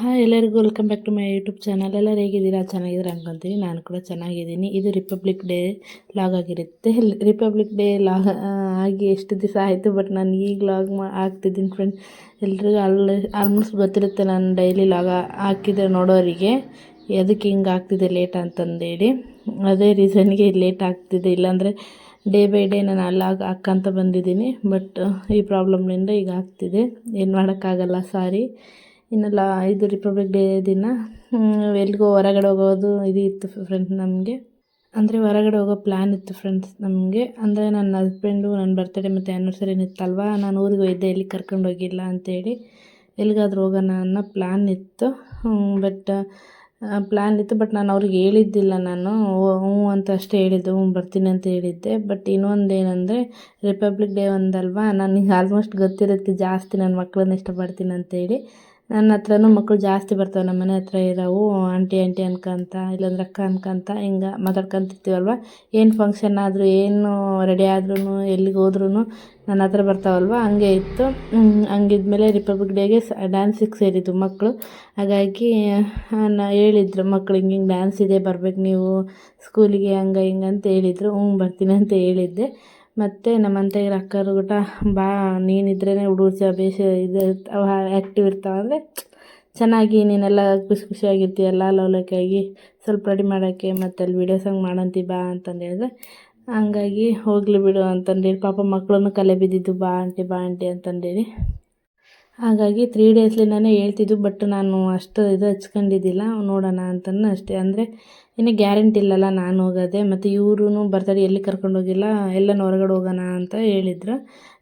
Hi ಎಲ್ಲರಿಗೂ welcome back to my YouTube channel. ಎಲ್ಲರೂ ಹೇಗಿದ್ದೀರಾ? ಚೆನ್ನಾಗಿದ್ದೀರಾ ಅನ್ಕೊತೀನಿ ನಾನು ಕೂಡ ಚೆನ್ನಾಗಿದ್ದೀನಿ. ಇದು ರಿಪಬ್ಲಿಕ್ ಡೇ ಲಾಗ್ ಆಗಿರುತ್ತೆ. ರಿಪಬ್ಲಿಕ್ ಡೇ ಲಾಗ್ ಆಗಿ ಎಷ್ಟು ದಿವಸ ಆಯಿತು, ಬಟ್ ನಾನು ಈಗ ಲಾಗ್ ಮಾ ಆಗ್ತಿದ್ದೀನಿ ಫ್ರೆಂಡ್ ಎಲ್ರಿಗೂ ಆಲ್ ಆಲ್ಮೋಸ್ಟ್ ಗೊತ್ತಿರುತ್ತೆ ನಾನು ಡೈಲಿ ಲಾಗ್ ಹಾಕಿದ್ರೆ ನೋಡೋರಿಗೆ. ಎದಕ್ಕೆ ಹಿಂಗೆ ಆಗ್ತಿದೆ ಲೇಟ್ ಅಂತಂದೇಳಿ. ಅದೇ ರೀಸನ್ಗೆ ಲೇಟ್ ಆಗ್ತಿದೆ. ಇಲ್ಲಾಂದರೆ ಡೇ ಬೈ ಡೇ ನಾನು ಲಾಗ್ ಹಾಕ್ಕಂತ ಬಂದಿದ್ದೀನಿ. ಬಟ್ ಈ ಪ್ರಾಬ್ಲಮ್ನಿಂದ ಈಗ ಆಗ್ತಿದೆ. ಏನು ಮಾಡೋಕ್ಕಾಗಲ್ಲ ಸಾರಿ ಇನ್ನೆಲ್ಲ ಇದು ರಿಪಬ್ಲಿಕ್ ಡೇ ದಿನ ಎಲ್ಲಿಗೋ ಹೊರಗಡೆ ಹೋಗೋದು ಇದು ಇತ್ತು ಫ್ರೆಂಡ್ಸ್ ನಮಗೆ. ಅಂದರೆ ಹೊರಗಡೆ ಹೋಗೋ ಪ್ಲ್ಯಾನ್ ಇತ್ತು ಫ್ರೆಂಡ್ಸ್ ನಮಗೆ. ಅಂದರೆ ನನ್ನ ಹಸ್ಬೆಂಡು ನನ್ನ ಬರ್ತಡೇ ಮತ್ತು ಆ್ಯನಿವರ್ಸರಿ ಇತ್ತಲ್ವ, ನಾನು ಊರಿಗೆ ಹೋಗಿದ್ದೆ ಎಲ್ಲಿ ಕರ್ಕೊಂಡು ಹೋಗಿಲ್ಲ ಅಂತೇಳಿ ಎಲ್ಲಿಗಾದ್ರೂ ಹೋಗೋಣ ಅನ್ನೋ ಪ್ಲ್ಯಾನ್ ಇತ್ತು. ಬಟ್ ಪ್ಲ್ಯಾನ್ ಇತ್ತು ಬಟ್ ನಾನು ಅವ್ರಿಗೆ ಹೇಳಿದ್ದಿಲ್ಲ ನಾನು. ಹ್ಞೂ ಅಂತ ಅಷ್ಟೇ ಹೇಳಿದ್ದೆ ಹ್ಞೂ ಬರ್ತೀನಿ ಅಂತ ಹೇಳಿದ್ದೆ. ಬಟ್ ಇನ್ನೊಂದು ಏನಂದರೆ ರಿಪಬ್ಲಿಕ್ ಡೇ ಒಂದಲ್ವಾ, ನನಗೆ ಆಲ್ಮೋಸ್ಟ್ ಗೊತ್ತಿರುತ್ತೆ ಜಾಸ್ತಿ ನನ್ನ ಮಕ್ಕಳನ್ನ ಇಷ್ಟಪಡ್ತೀನಿ ಅಂತೇಳಿ ನನ್ನ ಹತ್ರನೂ ಮಕ್ಕಳು ಜಾಸ್ತಿ ಬರ್ತವೆ, ನಮ್ಮ ಮನೆ ಹತ್ರ ಇರೋವು, ಆಂಟಿ ಆಂಟಿ ಅನ್ಕೊಂತ, ಇಲ್ಲಾಂದ್ರೆ ಅಕ್ಕ ಅನ್ಕೊಂತ ಹಿಂಗೆ ಮಾತಾಡ್ಕೊಂತಿರ್ತೀವಲ್ವ? ಏನು ಫಂಕ್ಷನ್ ಆದರೂ, ಏನು ರೆಡಿ ಆದ್ರೂ ಎಲ್ಲಿಗೆ ಹೋದ್ರೂ ನನ್ನ ಹತ್ರ ಬರ್ತಾವಲ್ವ? ಹಂಗೆ ಇತ್ತು. ಹಂಗಿದ್ಮೇಲೆ ರಿಪಬ್ಲಿಕ್ ಡೇಗೆ ಡ್ಯಾನ್ಸಿಗೆ ಸೇರಿದ್ದು ಮಕ್ಕಳು ಹಾಗಾಗಿ ನಾ, ಹೇಳಿದ್ರು ಮಕ್ಳು, ಹಿಂಗೆ ಹಿಂಗೆ ಡ್ಯಾನ್ಸ್ ಇದೆ, ಬರ್ಬೇಕು ನೀವು ಸ್ಕೂಲಿಗೆ ಹಂಗೆ, ಹಿಂಗೆ ಅಂತ ಹೇಳಿದರು. ಹ್ಞೂ ಬರ್ತೀನಿ ಅಂತ ಹೇಳಿದ್ದೆ. ಮತ್ತು ನಮ್ಮ ಅಂತಯ್ಯರ ಅಕ್ಕರು ಕೂಡ ಬಾ ನೀನಿದ್ರೇ ಹುಡುಗರು ಜ ಬೇಷ ಇದು ಅವ ಆ್ಯಕ್ಟಿವ್ ಇರ್ತಾವೆ ಅಂದರೆ ಚೆನ್ನಾಗಿ ನೀನೆಲ್ಲ ಖುಷಿ ಖುಷಿಯಾಗಿರ್ತೀಯಲ್ಲ ಲವಲಕ್ಕಾಗಿ ಸ್ವಲ್ಪ ರೆಡಿ ಮಾಡೋಕ್ಕೆ ಮತ್ತು ಅಲ್ಲಿ ವೀಡಿಯೋಸ್ ಹಂಗೆ ಮಾಡಂತಿ ಬಾ ಅಂತಂದು ಹೇಳಿದ್ರೆ, ಹಂಗಾಗಿ ಹೋಗಲಿ ಬಿಡು ಅಂತಂದೇಳಿ ಪಾಪ ಮಕ್ಕಳನ್ನು ಕಲೆ ಬಿದ್ದಿದ್ದು ಬಾ ಆಂಟಿ ಬಾ ಆಂಟಿ ಅಂತಂದೇಳಿ ಹಾಗಾಗಿ ತ್ರೀ ಡೇಸ್ಲಿಂದನೇ ಹೇಳ್ತಿದ್ದು ಬಟ್ ನಾನು ಅಷ್ಟು ಇದು ಹಚ್ಕೊಂಡಿದ್ದಿಲ್ಲ, ನೋಡೋಣ ಅಂತಂದು ಅಷ್ಟೇ. ಅಂದರೆ ಇನ್ನು ಗ್ಯಾರಂಟಿ ಇಲ್ಲಲ್ಲ ನಾನು ಹೋಗೋದೆ. ಮತ್ತು ಇವ್ರೂ ಬರ್ತಾರೆ ಎಲ್ಲಿ ಕರ್ಕೊಂಡೋಗಿಲ್ಲ ಎಲ್ಲನೂ ಹೊರಗಡೆ ಹೋಗೋಣ ಅಂತ ಹೇಳಿದ್ರು.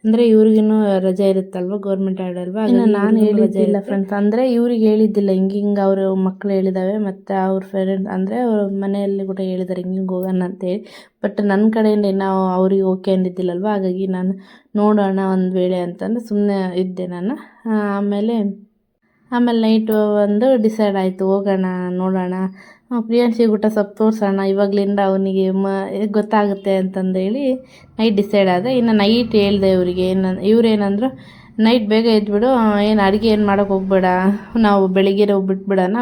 ಅಂದರೆ ಇವ್ರಿಗೂ ರಜೆ ಇರುತ್ತಲ್ವ ಗೌರ್ಮೆಂಟ್ ಆಡಲ್ವ ನಾನು ಹೇಳಿದ್ದಿಲ್ಲ ಫ್ರೆಂಡ್ಸ್ ಅಂದರೆ ಇವ್ರಿಗೆ ಹೇಳಿದ್ದಿಲ್ಲ ಹಿಂಗೆ ಹಿಂಗೆ ಅವರು ಮಕ್ಕಳು ಹೇಳಿದಾವೆ ಮತ್ತು ಅವ್ರ ಫ್ರೆಂಡ್ ಅಂದರೆ ಅವ್ರ ಮನೆಯಲ್ಲಿ ಕೂಡ ಹೇಳಿದ್ದಾರೆ ಹಿಂಗೆ ಹಿಂಗೆ ಹೋಗೋಣ ಅಂತೇಳಿ ಬಟ್ ನನ್ನ ಕಡೆಯಿಂದ ನಾವು ಅವ್ರಿಗೆ ಓಕೆ ಅಂದಿದ್ದಿಲ್ಲಲ್ವ? ಹಾಗಾಗಿ ನಾನು ನೋಡೋಣ ಒಂದು ವೇಳೆ ಅಂತಂದು ಸುಮ್ಮನೆ ಇದ್ದೆ ನಾನು. ಆಮೇಲೆ ಆಮೇಲೆ ನೈಟು ಒಂದು ಡಿಸೈಡ್ ಆಯಿತು ಹೋಗೋಣ ನೋಡೋಣ. ಪ್ರಿಯಾಂಶಿ ಗುಟ್ಟ ಸ್ವಲ್ಪ ತೋರಿಸೋಣ, ಇವಾಗಲಿಂದ ಅವನಿಗೆ ಮ, ಗೊತ್ತಾಗುತ್ತೆ ಅಂತಂದೇಳಿ ನೈಟ್ ಡಿಸೈಡ್ ಆದ. ಇನ್ನು ನೈಟ್ ಹೇಳಿದೆ ಇವರಿಗೆ ಏನು ಇವ್ರೇನಂದ್ರು ನೈಟ್ ಬೇಗ ಎದ್ಬಿಡು ಏನು ಅಡುಗೆ ಏನು ಮಾಡೋಕೆ ಹೋಗ್ಬೇಡ, ನಾವು ಬೆಳಿಗ್ಗೆ ಬಿಟ್ಬಿಡೋಣ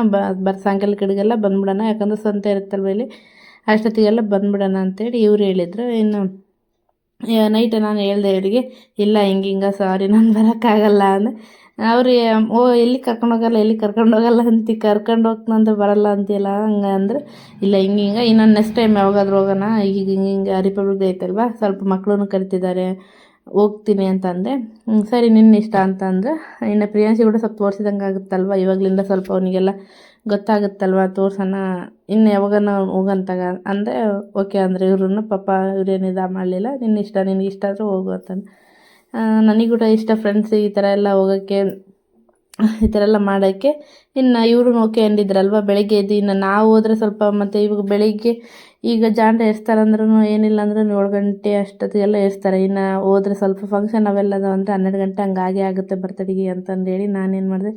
ಬರ್, ಸಾಯಂಕಾಲ ಕಡೆಗೆಲ್ಲ ಬಂದ್ಬಿಡೋಣ, ಯಾಕಂದ್ರೆ ಸ್ವಂತ ಇರುತ್ತಲ್ವ ಇಲ್ಲಿ, ಅಷ್ಟೊತ್ತಿಗೆಲ್ಲ ಬಂದ್ಬಿಡೋಣ ಅಂತೇಳಿ ಇವ್ರು ಹೇಳಿದ್ರು. ಇನ್ನು ನೈಟ್ ನಾನು ಹೇಳಿದೆ ಇವರಿಗೆ, ಇಲ್ಲ, ಹಿಂಗೆ ಹಿಂಗೆ ಸಾರಿ ನಾನು ಬರೋಕ್ಕಾಗಲ್ಲ ಅಂದರೆ ಅವ್ರು, ಓ ಎಲ್ಲಿ ಕರ್ಕೊಂಡು ಹೋಗಲ್ಲ ಎಲ್ಲಿ ಕರ್ಕೊಂಡು ಹೋಗಲ್ಲ ಅಂತಿ, ಕರ್ಕೊಂಡು ಹೋಗ್ತಂದ್ರೆ ಬರಲ್ಲ ಅಂತೀಯಲ್ಲ, ಹಂಗೆ ಅಂದ್ರೆ, ಇಲ್ಲ ಹಿಂಗೆ ಹಿಂಗೆ, ಇನ್ನೊಂದು ನೆಕ್ಸ್ಟ್ ಟೈಮ್ ಯಾವಾಗಾದ್ರೂ ಹೋಗೋಣ, ಈಗ ಹಿಂಗೆ ಹಿಂಗೆ ರಿಪಬ್ಲಿಕ್ ಡೇ ಐತಲ್ವ, ಸ್ವಲ್ಪ ಮಕ್ಕಳನ್ನು ಕರಿತಿದ್ದಾರೆ, ಹೋಗ್ತೀನಿ ಅಂತಂದೆ. ಸರಿ, ನಿನ್ನ ಇಷ್ಟ ಅಂತಂದ್ರೆ, ಇನ್ನು ಪ್ರಿಯಾಂಶಿ ಕೂಡ ಸ್ವಲ್ಪ ತೋರಿಸಿದಂಗೆ ಆಗುತ್ತಲ್ವ, ಇವಾಗಲಿಂದ ಸ್ವಲ್ಪ ಅವನಿಗೆಲ್ಲ ಗೊತ್ತಾಗುತ್ತಲ್ವ, ತೋರ್ಸೋಣ, ಇನ್ನು ಯಾವಾಗನ ಹೋಗಂತಾಗ, ಅಂದರೆ ಓಕೆ ಅಂದರೆ ಇವ್ರನ್ನ ಪಾಪ ಇವ್ರೇನು ಇದು ಮಾಡಲಿಲ್ಲ, ನಿನ್ನ ಇಷ್ಟ, ನಿನಗೆ ಇಷ್ಟ ಆದರೂ ಹೋಗು ಅಂತಂದು. ನನಗೆ ಕೂಡ ಇಷ್ಟ ಫ್ರೆಂಡ್ಸ್ ಈ ಥರ ಎಲ್ಲ ಹೋಗೋಕ್ಕೆ, ಈ ಥರ ಎಲ್ಲ ಮಾಡೋಕ್ಕೆ. ಇನ್ನು ಇವರು ಅಂದಿದ್ರಲ್ವ, ಬೆಳಗ್ಗೆ ಎದ್ದು ಇನ್ನು ನಾವು ಹೋದರೆ ಸ್ವಲ್ಪ ಮತ್ತು ಇವಾಗ ಬೆಳಿಗ್ಗೆ ಈಗ ಜಾಂಡ ಎರ್ಸ್ತಾರಂದ್ರೂ ಏನಿಲ್ಲ ಅಂದ್ರೆ ಏಳು ಗಂಟೆ ಅಷ್ಟೊತ್ತಿಗೆಲ್ಲ ಏರಿಸ್ತಾರೆ ಇನ್ನು ಹೋದ್ರೆ ಸ್ವಲ್ಪ ಫಂಕ್ಷನ್ ಅವೆಲ್ಲ ಅಂದರೆ ಹನ್ನೆರಡು ಗಂಟೆ ಹಂಗೆ ಆಗುತ್ತೆ ಬರ್ತಡೆಗೆ ಅಂತಂದೇಳಿ ನಾನೇನು ಮಾಡಿದೆ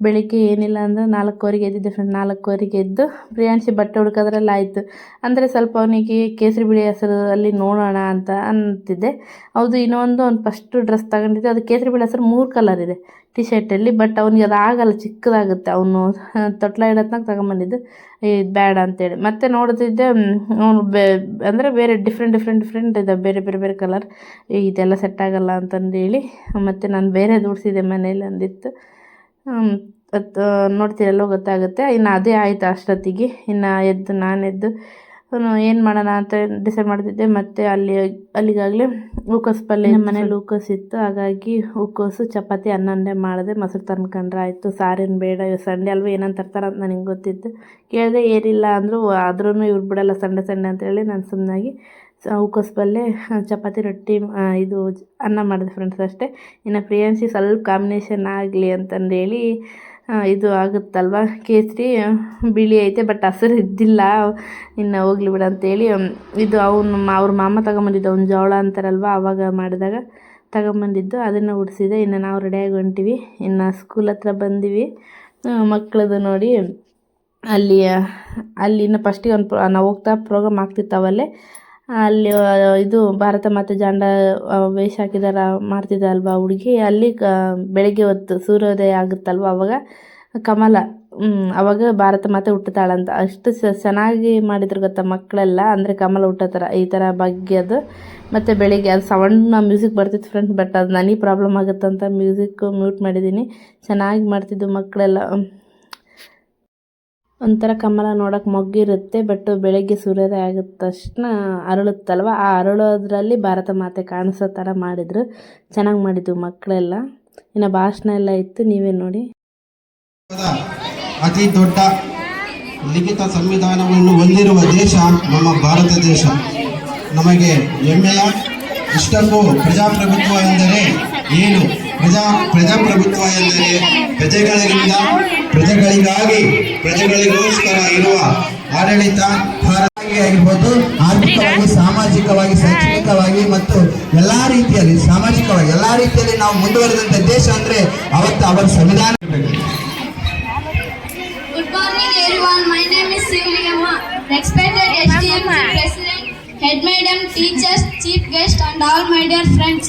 ಬೆಳಿಗ್ಗೆ ಏನಿಲ್ಲ ಅಂದ್ರೆ ನಾಲ್ಕುವರೆಗೆ ಎದ್ದಿದ್ದೆ ಫ್ರೆಂಡ್ ನಾಲ್ಕುವರೆಗೆ ಎದ್ದು ಪ್ರಿಯಾಂಶಿ ಬಟ್ಟೆ ಹುಡ್ಕೋದ್ರಲ್ಲಿ ಆಯಿತು. ಅಂದರೆ ಸ್ವಲ್ಪ ಅವನಿಗೆ ಕೇಸರಿ ಬಿಳಿ ಹೆಸರು ಅಲ್ಲಿ ನೋಡೋಣ ಅಂತ ಅಂತಿದ್ದೆ. ಹೌದು, ಇನ್ನೊಂದು ಅವ್ನು ಫಸ್ಟು ಡ್ರೆಸ್ ತಗೊಂಡಿದ್ದೆ, ಅದು ಕೇಸರಿ ಬಿಳಿ ಹೆಸರು ಮೂರು ಕಲರ್ ಇದೆ. ಟಿ ಶರ್ಟಲ್ಲಿ ಬಟ್ ಅವ್ನಿಗೆ ಅದು ಆಗಲ್ಲ, ಚಿಕ್ಕದಾಗುತ್ತೆ. ಅವನು ತೊಟ್ಲ ಇಡತ್ನಾಗ ತಗೊಂಬಂದಿದ್ದು. ಇದು ಬೇಡ ಅಂತೇಳಿ. ಮತ್ತೆ ನೋಡ್ತಿದ್ದೆ ಅವನು ಬೇ, ಅಂದರೆ ಬೇರೆ ಡಿಫ್ರೆಂಟ್ ಡಿಫ್ರೆಂಟ್ ಡಿಫ್ರೆಂಟ್ ಇದೆ, ಬೇರೆ ಬೇರೆ ಬೇರೆ ಕಲರ್ ಇದೆಲ್ಲ ಸೆಟ್ ಆಗಲ್ಲ ಅಂತಂದೇಳಿ, ಮತ್ತು ನಾನು ಬೇರೆ ದುಡಿಸಿದೆ ಮನೇಲಿ ಅಂದಿತ್ತು. ಅದು ನೋಡ್ತೀರಲ್ಲೋ ಗೊತ್ತಾಗುತ್ತೆ. ಇನ್ನು ಅದೇ ಆಯಿತು ಅಷ್ಟೊತ್ತಿಗೆ. ಇನ್ನು ಎದ್ದು ನಾನು ಎದ್ದು ಏನು ಮಾಡೋಣ ಅಂತ ಡಿಸೈಡ್ ಮಾಡ್ತಿದ್ದೆ. ಮತ್ತು ಅಲ್ಲಿ ಅಲ್ಲಿಗಾಗಲೇ ಹೂಕೋಸು ಪಲ್ಯ ನಮ್ಮ ಮನೇಲಿ ಹೂಕೋಸು ಇತ್ತು. ಹಾಗಾಗಿ ಹೂಕೋಸು ಚಪಾತಿ ಅನ್ನೊಂದೇ ಮಾಡಿದೆ. ಮೊಸರು ತಂದ್ಕೊಂಡ್ರೆ ಆಯಿತು. ಸಾರೇನು ಬೇಡ ಸಂಡೆ ಅಲ್ವ ಏನಂತ ತರ್ತಾರೆ ಅಂತ ನನಗೆ ಗೊತ್ತಿತ್ತು. ಕೇಳಿದೆ ಏನಿಲ್ಲ ಅಂದರೂ ಆದ್ರೂ ಇವ್ರು ಬಿಡೋಲ್ಲ ಸಂಡೆ ಸಂಡೆ ಅಂತೇಳಿ ನಾನು ಸುಮ್ಮನಾಗಿ ಹೂಕೋಸು ಪಲ್ಯ ಚಪಾತಿ, ರೊಟ್ಟಿ ಇದು ಅನ್ನ ಮಾಡಿದೆ ಫ್ರೆಂಡ್ಸ್ ಅಷ್ಟೇ. ಇನ್ನು ಪ್ರಿಯಾನ್ಸಿ ಸ್ವಲ್ಪ ಕಾಂಬಿನೇಷನ್ ಆಗಲಿ ಅಂತಂದೇಳಿ ಇದು ಆಗುತ್ತಲ್ವ? ಕೇಸರಿ ಬಿಳಿ ಐತೆ ಬಟ್ ಹಸಿರು ಇದ್ದಿಲ್ಲ. ಇನ್ನು ಹೋಗ್ಲಿ ಬಿಡು ಅಂತೇಳಿ ಇದು ಅವನು ಅವ್ರ ಮಾಮ ತಗೊಂಬಂದಿದ್ದು ಅವ್ನು ಜೋಳ ಅಂತಾರಲ್ವ ಆವಾಗ ಮಾಡಿದಾಗ ತಗೊಂಬಂದಿದ್ದು, ಅದನ್ನು ಉಡಿಸಿದೆ. ಇನ್ನು ನಾವು ರೆಡಿಯಾಗಿ ಹೊಂಟಿವಿ. ಇನ್ನು ಸ್ಕೂಲ್ ಹತ್ರ ಬಂದೀವಿ. ಮಕ್ಕಳದು ನೋಡಿ, ಅಲ್ಲಿ ಅಲ್ಲಿ ಇನ್ನು ಫಸ್ಟಿಗೆ ಒಂದು ನಾವು ಹೋಗ್ತಾ ಪ್ರೋಗ್ರಾಮ್ ಆಗ್ತಿತ್ತವಲ್ಲೇ ಅಲ್ಲಿ ಇದು ಭಾರತ ಮಾತೆ ಜಾಂಡ ವೇಷ ಹಾಕಿದಾರ ಮಾಡ್ತಿದ್ದಲ್ವ ಹುಡುಗಿ. ಅಲ್ಲಿ ಕ ಬೆಳಗ್ಗೆ ಹೊತ್ತು ಸೂರ್ಯೋದಯ ಆಗುತ್ತಲ್ವ ಅವಾಗ? ಕಮಲ ಅವಾಗ ಭಾರತ ಮಾತೆ ಹುಟ್ಟುತ್ತಾಳಂತ. ಅಷ್ಟು ಚೆನ್ನಾಗಿ ಮಾಡಿದ್ರು ಗೊತ್ತಾ ಮಕ್ಕಳೆಲ್ಲ? ಅಂದರೆ ಕಮಲ ಹುಟ್ಟೋ ಥರ ಈ ಥರ ಬಗ್ಗೆದು ಮತ್ತು ಬೆಳಿಗ್ಗೆ ಅದು ಸೌಂಡ್ ಮ್ಯೂಸಿಕ್ ಬರ್ತಿತ್ತು ಫ್ರೆಂಡ್ಸ್ ಬಟ್ ಅದು ನನಗೆ ಪ್ರಾಬ್ಲಮ್ ಆಗುತ್ತಂತ ಮ್ಯೂಸಿಕ್ಕು ಮ್ಯೂಟ್ ಮಾಡಿದ್ದೀನಿ. ಚೆನ್ನಾಗಿ ಮಾಡ್ತಿದ್ದು ಮಕ್ಕಳೆಲ್ಲ. ಒಂಥರ ಕಮಲ ನೋಡೋಕೆ ಮೊಗ್ಗಿರುತ್ತೆ ಬಟ್ ಬೆಳಗ್ಗೆ ಸೂರ್ಯೋದಯ ಆಗಿದ ತಕ್ಷಣ ಅರಳುತ್ತಲ್ವ? ಆ ಅರಳೋದ್ರಲ್ಲಿ ಭಾರತ ಮಾತೆ ಕಾಣಿಸೋ ಥರ ಮಾಡಿದರು. ಚೆನ್ನಾಗಿ ಮಾಡಿದ್ವು ಮಕ್ಕಳೆಲ್ಲ. ಇನ್ನು ಭಾಷಣ ಎಲ್ಲ ಇತ್ತು, ನೀವೇ ನೋಡಿ. ಅತಿ ದೊಡ್ಡ ಲಿಖಿತ ಸಂವಿಧಾನವನ್ನು ಹೊಂದಿರುವ ದೇಶ ನಮ್ಮ ಭಾರತ ದೇಶ. ನಮಗೆ ಹೆಮ್ಮೆಯ, ಇಷ್ಟಕ್ಕೂ ಪ್ರಜಾಪ್ರಭುತ್ವ ಎಂದರೆ ಏನು? ಪ್ರಜಾ ಪ್ರಜಾಪ್ರಭುತ್ವ ಎಂದರೆ ಪ್ರಜೆಗಳಿಂದ ಪ್ರಜೆಗಳಿಗಾಗಿ ಪ್ರಜೆಗಳಿಗೋಸ್ಕರ ಇರುವ ಆಡಳಿತ ಆಗಿರ್ಬೋದು ಆರ್ಥಿಕವಾಗಿ ಸಾಮಾಜಿಕವಾಗಿ ಶೈಕ್ಷಣಿಕವಾಗಿ ಮತ್ತು ಎಲ್ಲಾ ರೀತಿಯಲ್ಲಿ ಸಾಮಾಜಿಕವಾಗಿ ಎಲ್ಲಾ ರೀತಿಯಲ್ಲಿ ನಾವು ಮುಂದುವರೆದಂತ ದೇಶ ಅಂದ್ರೆ ಅವತ್ತು ಅವರ ಸಂವಿಧಾನ. Madam, teachers, chief guest and all my dear friends.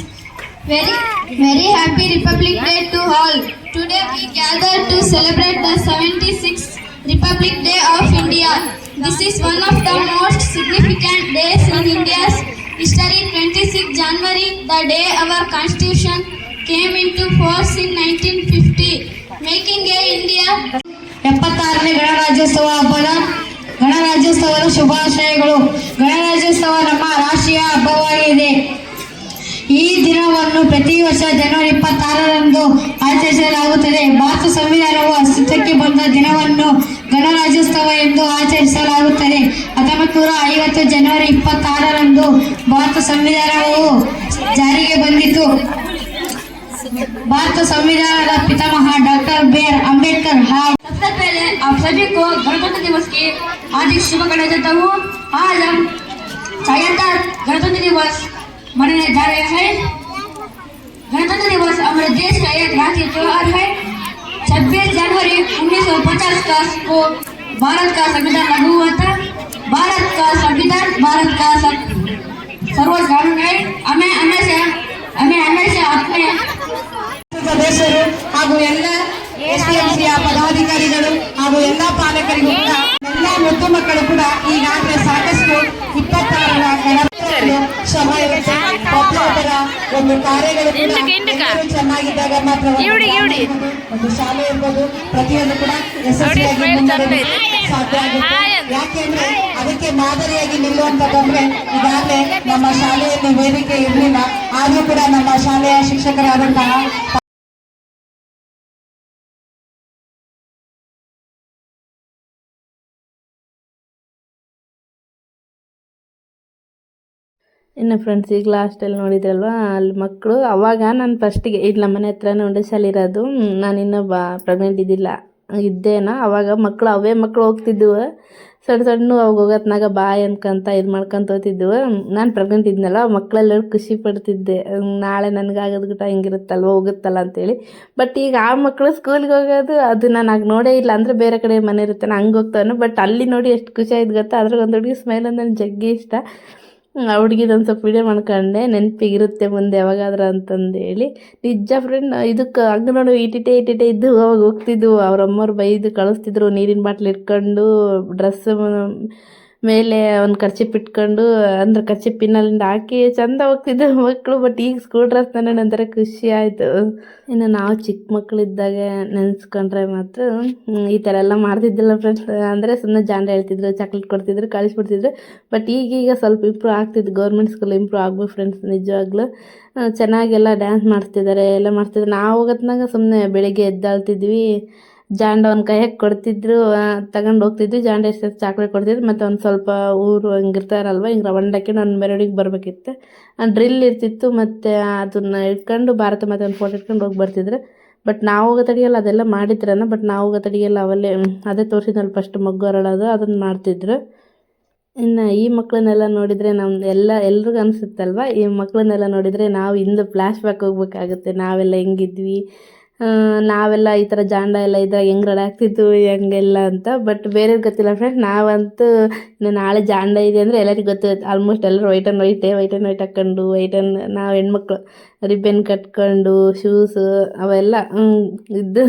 Very, very happy Republic Day to all. Today we gather to celebrate the 76th Republic Day of India. This is one of the most significant days in India's history. 26 January, the day our constitution came into force in 1950, making a India ಗಣರಾಜ್ಯೋತ್ಸವದ ಶುಭಾಶಯಗಳು ಗಣರಾಜ್ಯೋತ್ಸವ ನಮ್ಮ ರಾಷ್ಟ್ರೀಯ ಹಬ್ಬವಾಗಿದೆ ಈ ದಿನವನ್ನು ಪ್ರತಿ ವರ್ಷ ಜನವರಿ ಇಪ್ಪತ್ತಾರರಂದು ಆಚರಿಸಲಾಗುತ್ತದೆ ಭಾರತ ಸಂವಿಧಾನವು ಅಸ್ತಿತ್ವಕ್ಕೆ ಬಂದ ದಿನವನ್ನು ಗಣರಾಜ್ಯೋತ್ಸವ ಎಂದು ಆಚರಿಸಲಾಗುತ್ತದೆ ಹತ್ತೊಂಬತ್ತು ನೂರ ಐವತ್ತು ಜನವರಿ ಇಪ್ಪತ್ತಾರರಂದು ಭಾರತ ಸಂವಿಧಾನವು ಜಾರಿಗೆ ಬಂದಿತು भारत संविधान का पितामह doctor B R Ambedkar hi सबसे पहले आप सभी को गणतंत्र दिवस की हार्दिक शुभकामनाएं देता हूँ आज हम छिहत्तर गणतंत्र दिवस मनाने जा रहे हैं गणतंत्र दिवस हमारे देश का एक राष्ट्रीय त्योहार है 26 जनवरी 1950 का को भारत का संविधान लागू हुआ था भारत का संविधान भारत का सब- सर्वोच्च कानून है हमें हमेशा हमें हमेशा अपने ಸದಸ್ಯರು ಹಾಗೂ ಎಲ್ಲ ಎಸ್ಡಿಎಂಸಿಯ ಪದಾಧಿಕಾರಿಗಳು ಹಾಗೂ ಎಲ್ಲ ಪಾಲಕರಿಗೂ ಕೂಡ ಎಲ್ಲ ಮುದ್ದು ಮಕ್ಕಳು ಕೂಡ ಈಗಾಗಲೇ ಸಾಕಷ್ಟು ಇಪ್ಪತ್ತಾರರ ಗಣಪತಿಗಳು ಶ್ರಮ ಇರುತ್ತೆ ಪ್ರತಿಯೊಬ್ಬರ ಒಂದು ಕಾರ್ಯಗಳು ಚೆನ್ನಾಗಿದ್ದಾಗ ಮಾತ್ರ ಒಂದು ಶಾಲೆ ಇರ್ಬೋದು ಪ್ರತಿಯೊಂದು ಕೂಡ ಯಶಸ್ವಿಯಾಗಿ ಮುನ್ನಡೆಯಲು ಸಾಧ್ಯ ಆಗುತ್ತೆ. ಯಾಕೆಂದ್ರೆ ಅದಕ್ಕೆ ಮಾದರಿಯಾಗಿ ನಿಲ್ಲುವಂತಂದ್ರೆ ಈಗಾಗಲೇ ನಮ್ಮ ಶಾಲೆಯಲ್ಲಿ ವೇದಿಕೆ ಇರಲಿಲ್ಲ. ಆದ್ರೂ ಕೂಡ ನಮ್ಮ ಶಾಲೆಯ ಶಿಕ್ಷಕರಾದಂತಹ ಇನ್ನು ಫ್ರೆಂಡ್ಸ್ ಈಗ ಲಾಸ್ಟಲ್ಲಿ ನೋಡಿದ್ರಲ್ವ, ಅಲ್ಲಿ ಮಕ್ಕಳು ಅವಾಗ ನಾನು ಫಸ್ಟಿಗೆ ಇಲ್ಲಿ ನಮ್ಮ ಮನೆ ಹತ್ರನೇ ಉಂಡೆ ಶಾಲೆ ಇರೋದು ನಾನು ಇನ್ನೂ ಬಾ ಪ್ರೆಗ್ನೆಂಟ್ ಇದ್ದಿಲ್ಲ. ಇದ್ದೇನ, ಅವಾಗ ಮಕ್ಕಳು ಅವೇ ಮಕ್ಕಳು ಹೋಗ್ತಿದ್ವು. ಸಣ್ಣ ಸಣ್ಣ ಅವಾಗ ಹೋಗೋತ್ನಾಗ ಬಾಯ್ ಅನ್ಕೊಂತ ಇದು ಮಾಡ್ಕೊಂತ ಹೋಗ್ತಿದ್ವು ನಾನು ಪ್ರೆಗ್ನೆಂಟ್ ಇದ್ನಲ್ಲ ಮಕ್ಕಳೆಲ್ಲರೂ ಖುಷಿ ಪಡ್ತಿದ್ದೆ. ನಾಳೆ ನನಗಾಗೋದು ಗಿಟ ಹಿಂಗಿರುತ್ತಲ್ವ, ಹೋಗುತ್ತಲ್ಲ ಅಂತೇಳಿ. ಬಟ್ ಈಗ ಆ ಮಕ್ಕಳು ಸ್ಕೂಲ್ಗೆ ಹೋಗೋದು, ಅದು ನಾನು ಆಗ ನೋಡೇ ಇಲ್ಲ. ಅಂದರೆ ಬೇರೆ ಕಡೆ ಮನೆ ಇರುತ್ತೆ ನಾನು ಹಂಗೆ ಹೋಗ್ತಾನೆ. ಬಟ್ ಅಲ್ಲಿ ನೋಡಿ ಎಷ್ಟು ಖುಷಿ ಆಯ್ತು ಗೊತ್ತಾ? ಅದ್ರಾಗ ಒಂದು ಹುಡುಗಿ ಸ್ಮೈಲ್ ಅಂದ್ರೆ ಜಗ್ಗಿ ಇಷ್ಟ. ಹುಡ್ಗಿದೊಂದು ಸ್ವಲ್ಪ ವಿಡಿಯೋ ಮಾಡ್ಕೊಂಡೆ, ನೆನಪಿಗಿರುತ್ತೆ ಮುಂದೆ ಯಾವಾಗಾದ್ರ ಅಂತಂದೇಳಿ ನಿಜ ಫ್ರೆಂಡ್ ಇದಕ್ಕೆ ಅಂಗನವಾಡಿ ಇಟ್ಟಿಟೆ ಇಟ್ಟಿಟೆ ಇದ್ದು ಅವಾಗ ಹೋಗ್ತಿದ್ವು. ಅವ್ರ ಅಮ್ಮವ್ರು ಬೈದು ಕಳಿಸ್ತಿದ್ರು, ನೀರಿನ ಬಾಟ್ಲ್ ಇಟ್ಕೊಂಡು ಡ್ರೆಸ್ ಮೇಲೆ ಒಂದು ಕರ್ಚಿಪ್ ಇಟ್ಕೊಂಡು, ಅಂದ್ರೆ ಕರ್ಚಿಪ್ ಪಿನ್ನಲ್ಲಿಂದ ಹಾಕಿ ಚಂದ ಹೋಗ್ತಿದ್ದೆ ಮಕ್ಕಳು ಬಟ್ ಈಗ ಸ್ಕೂಲ್ ಡ್ರೆಸ್ ಒಂಥರ ಖುಷಿ ಆಯಿತು. ಇನ್ನು ನಾವು ಚಿಕ್ಕ ಮಕ್ಕಳಿದ್ದಾಗ ನೆನೆಸ್ಕೊಂಡ್ರೆ ಮಾತ್ರ ಈ ಥರ ಎಲ್ಲ ಮಾಡ್ತಿದ್ದಿಲ್ಲ ಫ್ರೆಂಡ್ಸ್ ಅಂದರೆ ಸುಮ್ಮನೆ ಜಾಂಡ ಹೇಳ್ತಿದ್ರು ಚಾಕ್ಲೇಟ್ ಕೊಡ್ತಿದ್ರು ಕಳಿಸ್ಬಿಡ್ತಿದ್ರು ಬಟ್ ಈಗೀಗ ಸ್ವಲ್ಪ ಇಂಪ್ರೂವ್ ಆಗ್ತಿದ್ದು ಗೌರ್ಮೆಂಟ್ ಸ್ಕೂಲ್ ಇಂಪ್ರೂವ್ ಆಗ್ಬೇಕು ಫ್ರೆಂಡ್ಸ್ ನಿಜವಾಗ್ಲೂ. ಚೆನ್ನಾಗೆಲ್ಲ ಡ್ಯಾನ್ಸ್ ಮಾಡ್ತಿದ್ದಾರೆ, ಎಲ್ಲ ಮಾಡ್ತಿದ್ದಾರೆ. ನಾವು ಹೋಗೋತ್ನಾಗ ಸುಮ್ಮನೆ ಬೆಳಿಗ್ಗೆ ಎದ್ದಾಳ್ತಿದ್ವಿ. ಜಾಂಡ ಒಂದು ಕೈಯಾಗ ಕೊಡ್ತಿದ್ರು ತಗೊಂಡು ಹೋಗ್ತಿದ್ವಿ. ಜಾಂಡ ಎಷ್ಟು ಚಾಕ್ಲೇಟ್ ಕೊಡ್ತಿದ್ರು. ಮತ್ತು ಒಂದು ಸ್ವಲ್ಪ ಊರು ಹಂಗಿರ್ತಾರಲ್ವ, ಹಿಂಗೆ ರವಂಡ್ ಹಾಕೊಂಡು ಒಂದು ಮೆರವಣಿಗೆ ಬರಬೇಕಿತ್ತು. ಡ್ರಿಲ್ ಇರ್ತಿತ್ತು, ಮತ್ತು ಅದನ್ನ ಇಟ್ಕೊಂಡು ಭಾರತ ಮತ್ತೆ ಒಂದು ಫೋಟೋ ಇಟ್ಕೊಂಡು ಹೋಗಿ ಬರ್ತಿದ್ರು. ಬಟ್ ನಾವು ಹೋಗೋ ಅದೆಲ್ಲ ಮಾಡಿದ್ರನ? ಬಟ್ ನಾವು ಹೋಗೋ ಅವಲ್ಲೇ ಅದೇ ತೋರಿಸಿದ್ನಲ್ಲ ಫಸ್ಟ್ ಮಗ್ಗು ಹರಳೋದು, ಅದನ್ನು ಮಾಡ್ತಿದ್ರು. ಇನ್ನು ಈ ಮಕ್ಕಳನ್ನೆಲ್ಲ ನೋಡಿದರೆ ನಮ್ದು ಎಲ್ಲ, ಎಲ್ರಿಗೂ ಅನಿಸುತ್ತಲ್ವ? ಈ ಮಕ್ಕಳನ್ನೆಲ್ಲ ನೋಡಿದರೆ ನಾವು ಹಿಂದೆ ಫ್ಲ್ಯಾಶ್ ಬ್ಯಾಕ್ ಹೋಗ್ಬೇಕಾಗುತ್ತೆ. ನಾವೆಲ್ಲ ಹೆಂಗಿದ್ವಿ? ನಾವೆಲ್ಲ ಈ ಥರ ಜಾಂಡ ಎಲ್ಲ ಇದ್ದಾಗ ಹೆಂಗೆ ರೆಡಿ ಆಗ್ತಿತ್ತು, ಹೆಂಗೆಲ್ಲ ಅಂತ. ಬಟ್ ಬೇರೆಯವ್ರಿಗೆ ಗೊತ್ತಿಲ್ಲ ಫ್ರೆಂಡ್ ನಾವಂತೂ ನಾಳೆ ಜಾಂಡ ಇದೆ ಅಂದರೆ ಎಲ್ಲರಿಗೂ ಗೊತ್ತಿರುತ್ತೆ ಆಲ್ಮೋಸ್ಟ್ ಎಲ್ಲರೂ ವೈಟ್ ಆ್ಯಂಡ್ ವೈಟೇ ವೈಟ್ ಆ್ಯಂಡ್ ವೈಟ್ ಹಾಕ್ಕೊಂಡು ವೈಟ್ ಆ್ಯಂಡ್ ನಾವು ಹೆಣ್ಮಕ್ಳು ರಿಬ್ಬನ್ ಕಟ್ಕೊಂಡು ಶೂಸು ಅವೆಲ್ಲ ಇದು ಇದ್ದು.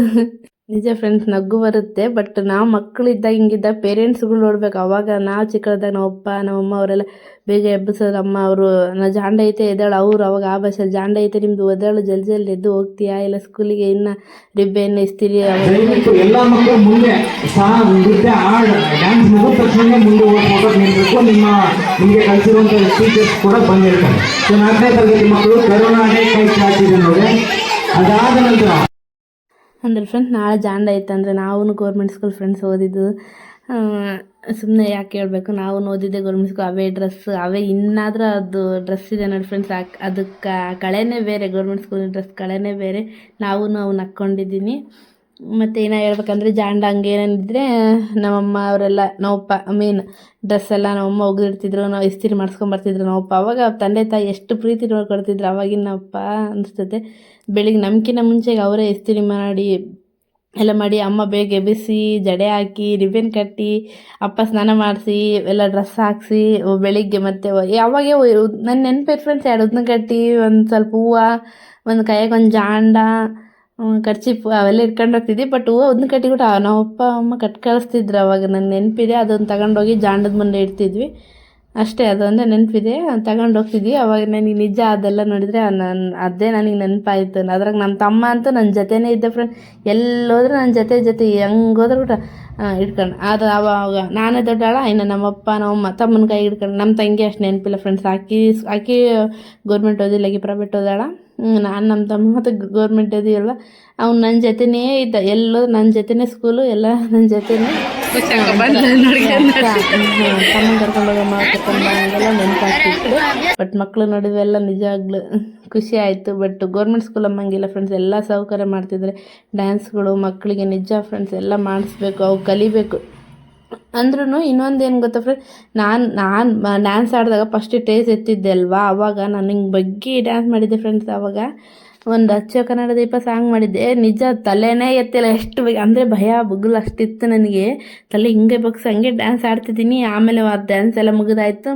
ನಿಜ ಫ್ರೆಂಡ್ಸ್ ನಗು ಬರುತ್ತೆ ಬಟ್ ನಾವು ಮಕ್ಕಳಿದ್ದ ಹಿಂಗಿದ್ದ ಪೇರೆಂಟ್ಸ್ಗಳು ನೋಡ್ಬೇಕು. ಅವಾಗ ನಾವು ಚಿಕ್ಕದಾಗ ನಮ್ಮ ಅಪ್ಪ ನಮ್ಮಮ್ಮ ಅವರೆಲ್ಲ ಬೇಗ ಎಬ್ಬಿಸೋದು ಅಮ್ಮ ಅವರು. ನಾ ಜಾಂಡ ಐತೆ ಎದ್ದಾಳು ಅವ್ರು ಅವಾಗ ಆ ಭಾಷೆ ಜಾಂಡ ಐತೆ ನಿಮ್ದು ಒದ್ದಾಳು ಜಲ್ದಿ ಜಲ್ದಿ ಎದ್ದು ಹೋಗ್ತೀಯಾ? ಇಲ್ಲ ಸ್ಕೂಲಿಗೆ ಇನ್ನ ರಿಬ್ಬೆನ್ ಇಸ್ತೀರಿ? ನಿಮ್ಮ, ನಿಮಗೆ ಅದಾದ ನಂತರ ಅಂದ್ರೆ ಫ್ರೆಂಡ್ಸ್ ನಾಳೆ ಜಾಂಡ ಐತಂದರೆ ನಾವು ಗೌರ್ಮೆಂಟ್ ಸ್ಕೂಲ್ ಫ್ರೆಂಡ್ಸ್ ಓದಿದ್ದು. ಸುಮ್ಮನೆ ಯಾಕೆ ಹೇಳಬೇಕು? ನಾವು ಓದಿದ್ದೆ ಗೌರ್ಮೆಂಟ್ ಸ್ಕೂಲ್ ಅವೇ ಡ್ರೆಸ್ ಅವೇ ಇನ್ನಾದರೂ ಅದು ಡ್ರೆಸ್ ಇದೆ ನೋಡಿ ಫ್ರೆಂಡ್ಸ್ ಅದಕ್ಕೆ ಕಳೆನೇ ಬೇರೆ ಗೌರ್ಮೆಂಟ್ ಸ್ಕೂಲ್ ಡ್ರೆಸ್ ಕಳೆನೇ ಬೇರೆ. ನಾವು ಅವ್ನ ಹಾಕ್ಕೊಂಡಿದ್ದೀನಿ ಮತ್ತು ಏನೋ ಹೇಳ್ಬೇಕಂದ್ರೆ ಜಾಂಡ ಹಂಗೆ ಏನಂದ್ರೆ ನಮ್ಮಮ್ಮ ಅವರೆಲ್ಲ ನಮ್ಮಪ್ಪ ಮೇನ್ ಡ್ರೆಸ್ ಎಲ್ಲ ನಮ್ಮಮ್ಮ ಒಗ್ದಿರ್ತಿದ್ರು ನಾವು ಇಸ್ತ್ರಿ ಮಾಡಿಸ್ಕೊಂಬರ್ತಿದ್ರು ನಮ್ಮಪ್ಪ. ಅವಾಗ ತಂದೆ ತಾಯಿ ಎಷ್ಟು ಪ್ರೀತಿ ನೋಡ್ಕೊಡ್ತಿದ್ರು ಅವಾಗಿನ ಅಪ್ಪ ಅನಿಸ್ತದೆ ಬೆಳಿಗ್ಗೆ ನಮ್ಕಿನ ಮುಂಚೆಗೆ ಅವರೇ ಇಸ್ತ್ರಿ ಮಾಡಿ, ಎಲ್ಲ ಮಾಡಿ ಅಮ್ಮ ಬೇಗ ಎಬ್ಬಿಸಿ, ಜಡೆ ಹಾಕಿ ರಿಬ್ಬನ್ ಕಟ್ಟಿ, ಅಪ್ಪ ಸ್ನಾನ ಮಾಡಿಸಿ, ಎಲ್ಲ ಡ್ರೆಸ್ ಹಾಕ್ಸಿ, ಬೆಳಿಗ್ಗೆ ಮತ್ತೆ ಯಾವಾಗ ನನ್ನ ನೆನಪು ಫ್ರೆಂಡ್ಸ್ ಎರಡು ಉದ್ನ ಕಟ್ಟಿ, ಒಂದು ಸ್ವಲ್ಪ ಹೂವು, ಒಂದು ಕೈಯಾಗ ಒಂದು ಜಾಂಡ ಕರ್ಚಿಪ್ ಅವೆಲ್ಲ ಇಟ್ಕೊಂಡು ಹೋಗ್ತಿದ್ವಿ ಬಟ್ ಹೂವು ಉದ್ನ ಕಟ್ಟಿಬಿಟ್ಟು ನಮ್ಮ ಅಪ್ಪ, ಅಮ್ಮ ಕಟ್ ಕಳಿಸ್ತಿದ್ರು ಅವಾಗ. ನನ್ನ ನೆನಪಿದೆ ಅದನ್ನು ತಗೊಂಡೋಗಿ ಜಾಂಡದ ಮುಂದೆ ಇಡ್ತಿದ್ವಿ. ಅಷ್ಟೇ, ಅದೊಂದೇ ನೆನಪಿದೆ. ತಗೊಂಡೋಗ್ತಿದ್ವಿ ಅವಾಗ ನನಗೆ ನಿಜ ಅದೆಲ್ಲ ನೋಡಿದರೆ ನನ್ನ ಅದೇ ನನಗೆ ನೆನಪಾಯಿತು. ಅದ್ರಾಗ ನಮ್ಮ ತಮ್ಮ ಅಂತೂ ನನ್ನ ಜೊತೆನೇ ಇದ್ದ ಫ್ರೆಂಡ್ ಎಲ್ಲೋದ್ರೂ ನನ್ನ ಜೊತೆ ಜೊತೆ ಹೆಂಗೆ ಹೋದ್ರು ಕೂಡ ಇಟ್ಕೊಂಡು. ಅದು ಅವಾಗ ನಾನೇ ದೊಡ್ಡಾಳ, ಇನ್ನು ನಮ್ಮಪ್ಪ, ನಮ್ಮಮ್ಮ, ತಮ್ಮನ ಕೈ ಹಿಡ್ಕೊಂಡು ನಮ್ಮ ತಂಗಿ ಅಷ್ಟು ನೆನಪಿಲ್ಲ ಫ್ರೆಂಡ್ಸ್ ಆಕಿ ಆಕಿ ಗೌರ್ಮೆಂಟ್ ಓದಿಲ್ಲ, ಆಕಿ ಪ್ರೈವೇಟ್ ಓದಾಳ. ನಾನು ನಮ್ಮ ತಮ್ಮ ಮತ್ತು ಗೌರ್ಮೆಂಟ್ ಓದಿಲ್ವ ಅವ್ನು ನನ್ನ ಜೊತೆನೇ ಇದ್ದ. ಎಲ್ಲೋ ನನ್ನ ಜೊತೆನೇ ಸ್ಕೂಲು ಎಲ್ಲ ನನ್ನ ಜೊತೆನೇ. ತಮ್ಮನ ಕರ್ಕೊಂಡೋಗ ನೆನಪಾಗ್ತಿತ್ತು ಬಟ್ ಮಕ್ಕಳು ನಡುವೆಲ್ಲ ಆಗ್ಲು. ಖುಷಿ ಆಯಿತು. ಬಟ್ ಗೌರ್ಮೆಂಟ್ ಸ್ಕೂಲ್ ಅಮ್ಮಂಗಿಲ್ಲ ಫ್ರೆಂಡ್ಸ್ ಎಲ್ಲ ಸೌಕರ್ಯ ಮಾಡ್ತಿದ್ರೆ ಡ್ಯಾನ್ಸ್ಗಳು ಮಕ್ಕಳಿಗೆ ನಿಜ ಫ್ರೆಂಡ್ಸ್ ಎಲ್ಲ ಮಾಡಿಸ್ಬೇಕು, ಅವು ಕಲಿಬೇಕು. ಅಂದ್ರೂ ಇನ್ನೊಂದು ಏನು ಗೊತ್ತಾ ಫ್ರೆಂಡ್ ನಾನು ನಾನು ಡ್ಯಾನ್ಸ್ ಆಡಿದಾಗ ಫಸ್ಟ್ ಟೇಸ್ ಎತ್ತಿದ್ದೆ ಅಲ್ವಾ? ಅವಾಗ ನಾನು ಹಿಂಗೆ ಬಗ್ಗಿ ಡ್ಯಾನ್ಸ್ ಮಾಡಿದ್ದೆ ಫ್ರೆಂಡ್ಸ್ ಅವಾಗ. ಒಂದು ಅಚ್ಚ ಕನ್ನಡ ದೀಪ ಸಾಂಗ್ ಮಾಡಿದ್ದೆ. ನಿಜ, ತಲೆನೇ ಎತ್ತಿಲ್ಲ. ಎಷ್ಟು ಅಂದರೆ ಭಯ, ಬುಗುಲು ಅಷ್ಟಿತ್ತು ನನಗೆ. ತಲೆ ಹಿಂಗೆ ಬಗ್ಸಿ ಹಂಗೆ ಡ್ಯಾನ್ಸ್ ಆಡ್ತಿದ್ದೀನಿ. ಆಮೇಲೆ ಆ ಡ್ಯಾನ್ಸ್ ಎಲ್ಲ ಮುಗಿದಾಯ್ತು.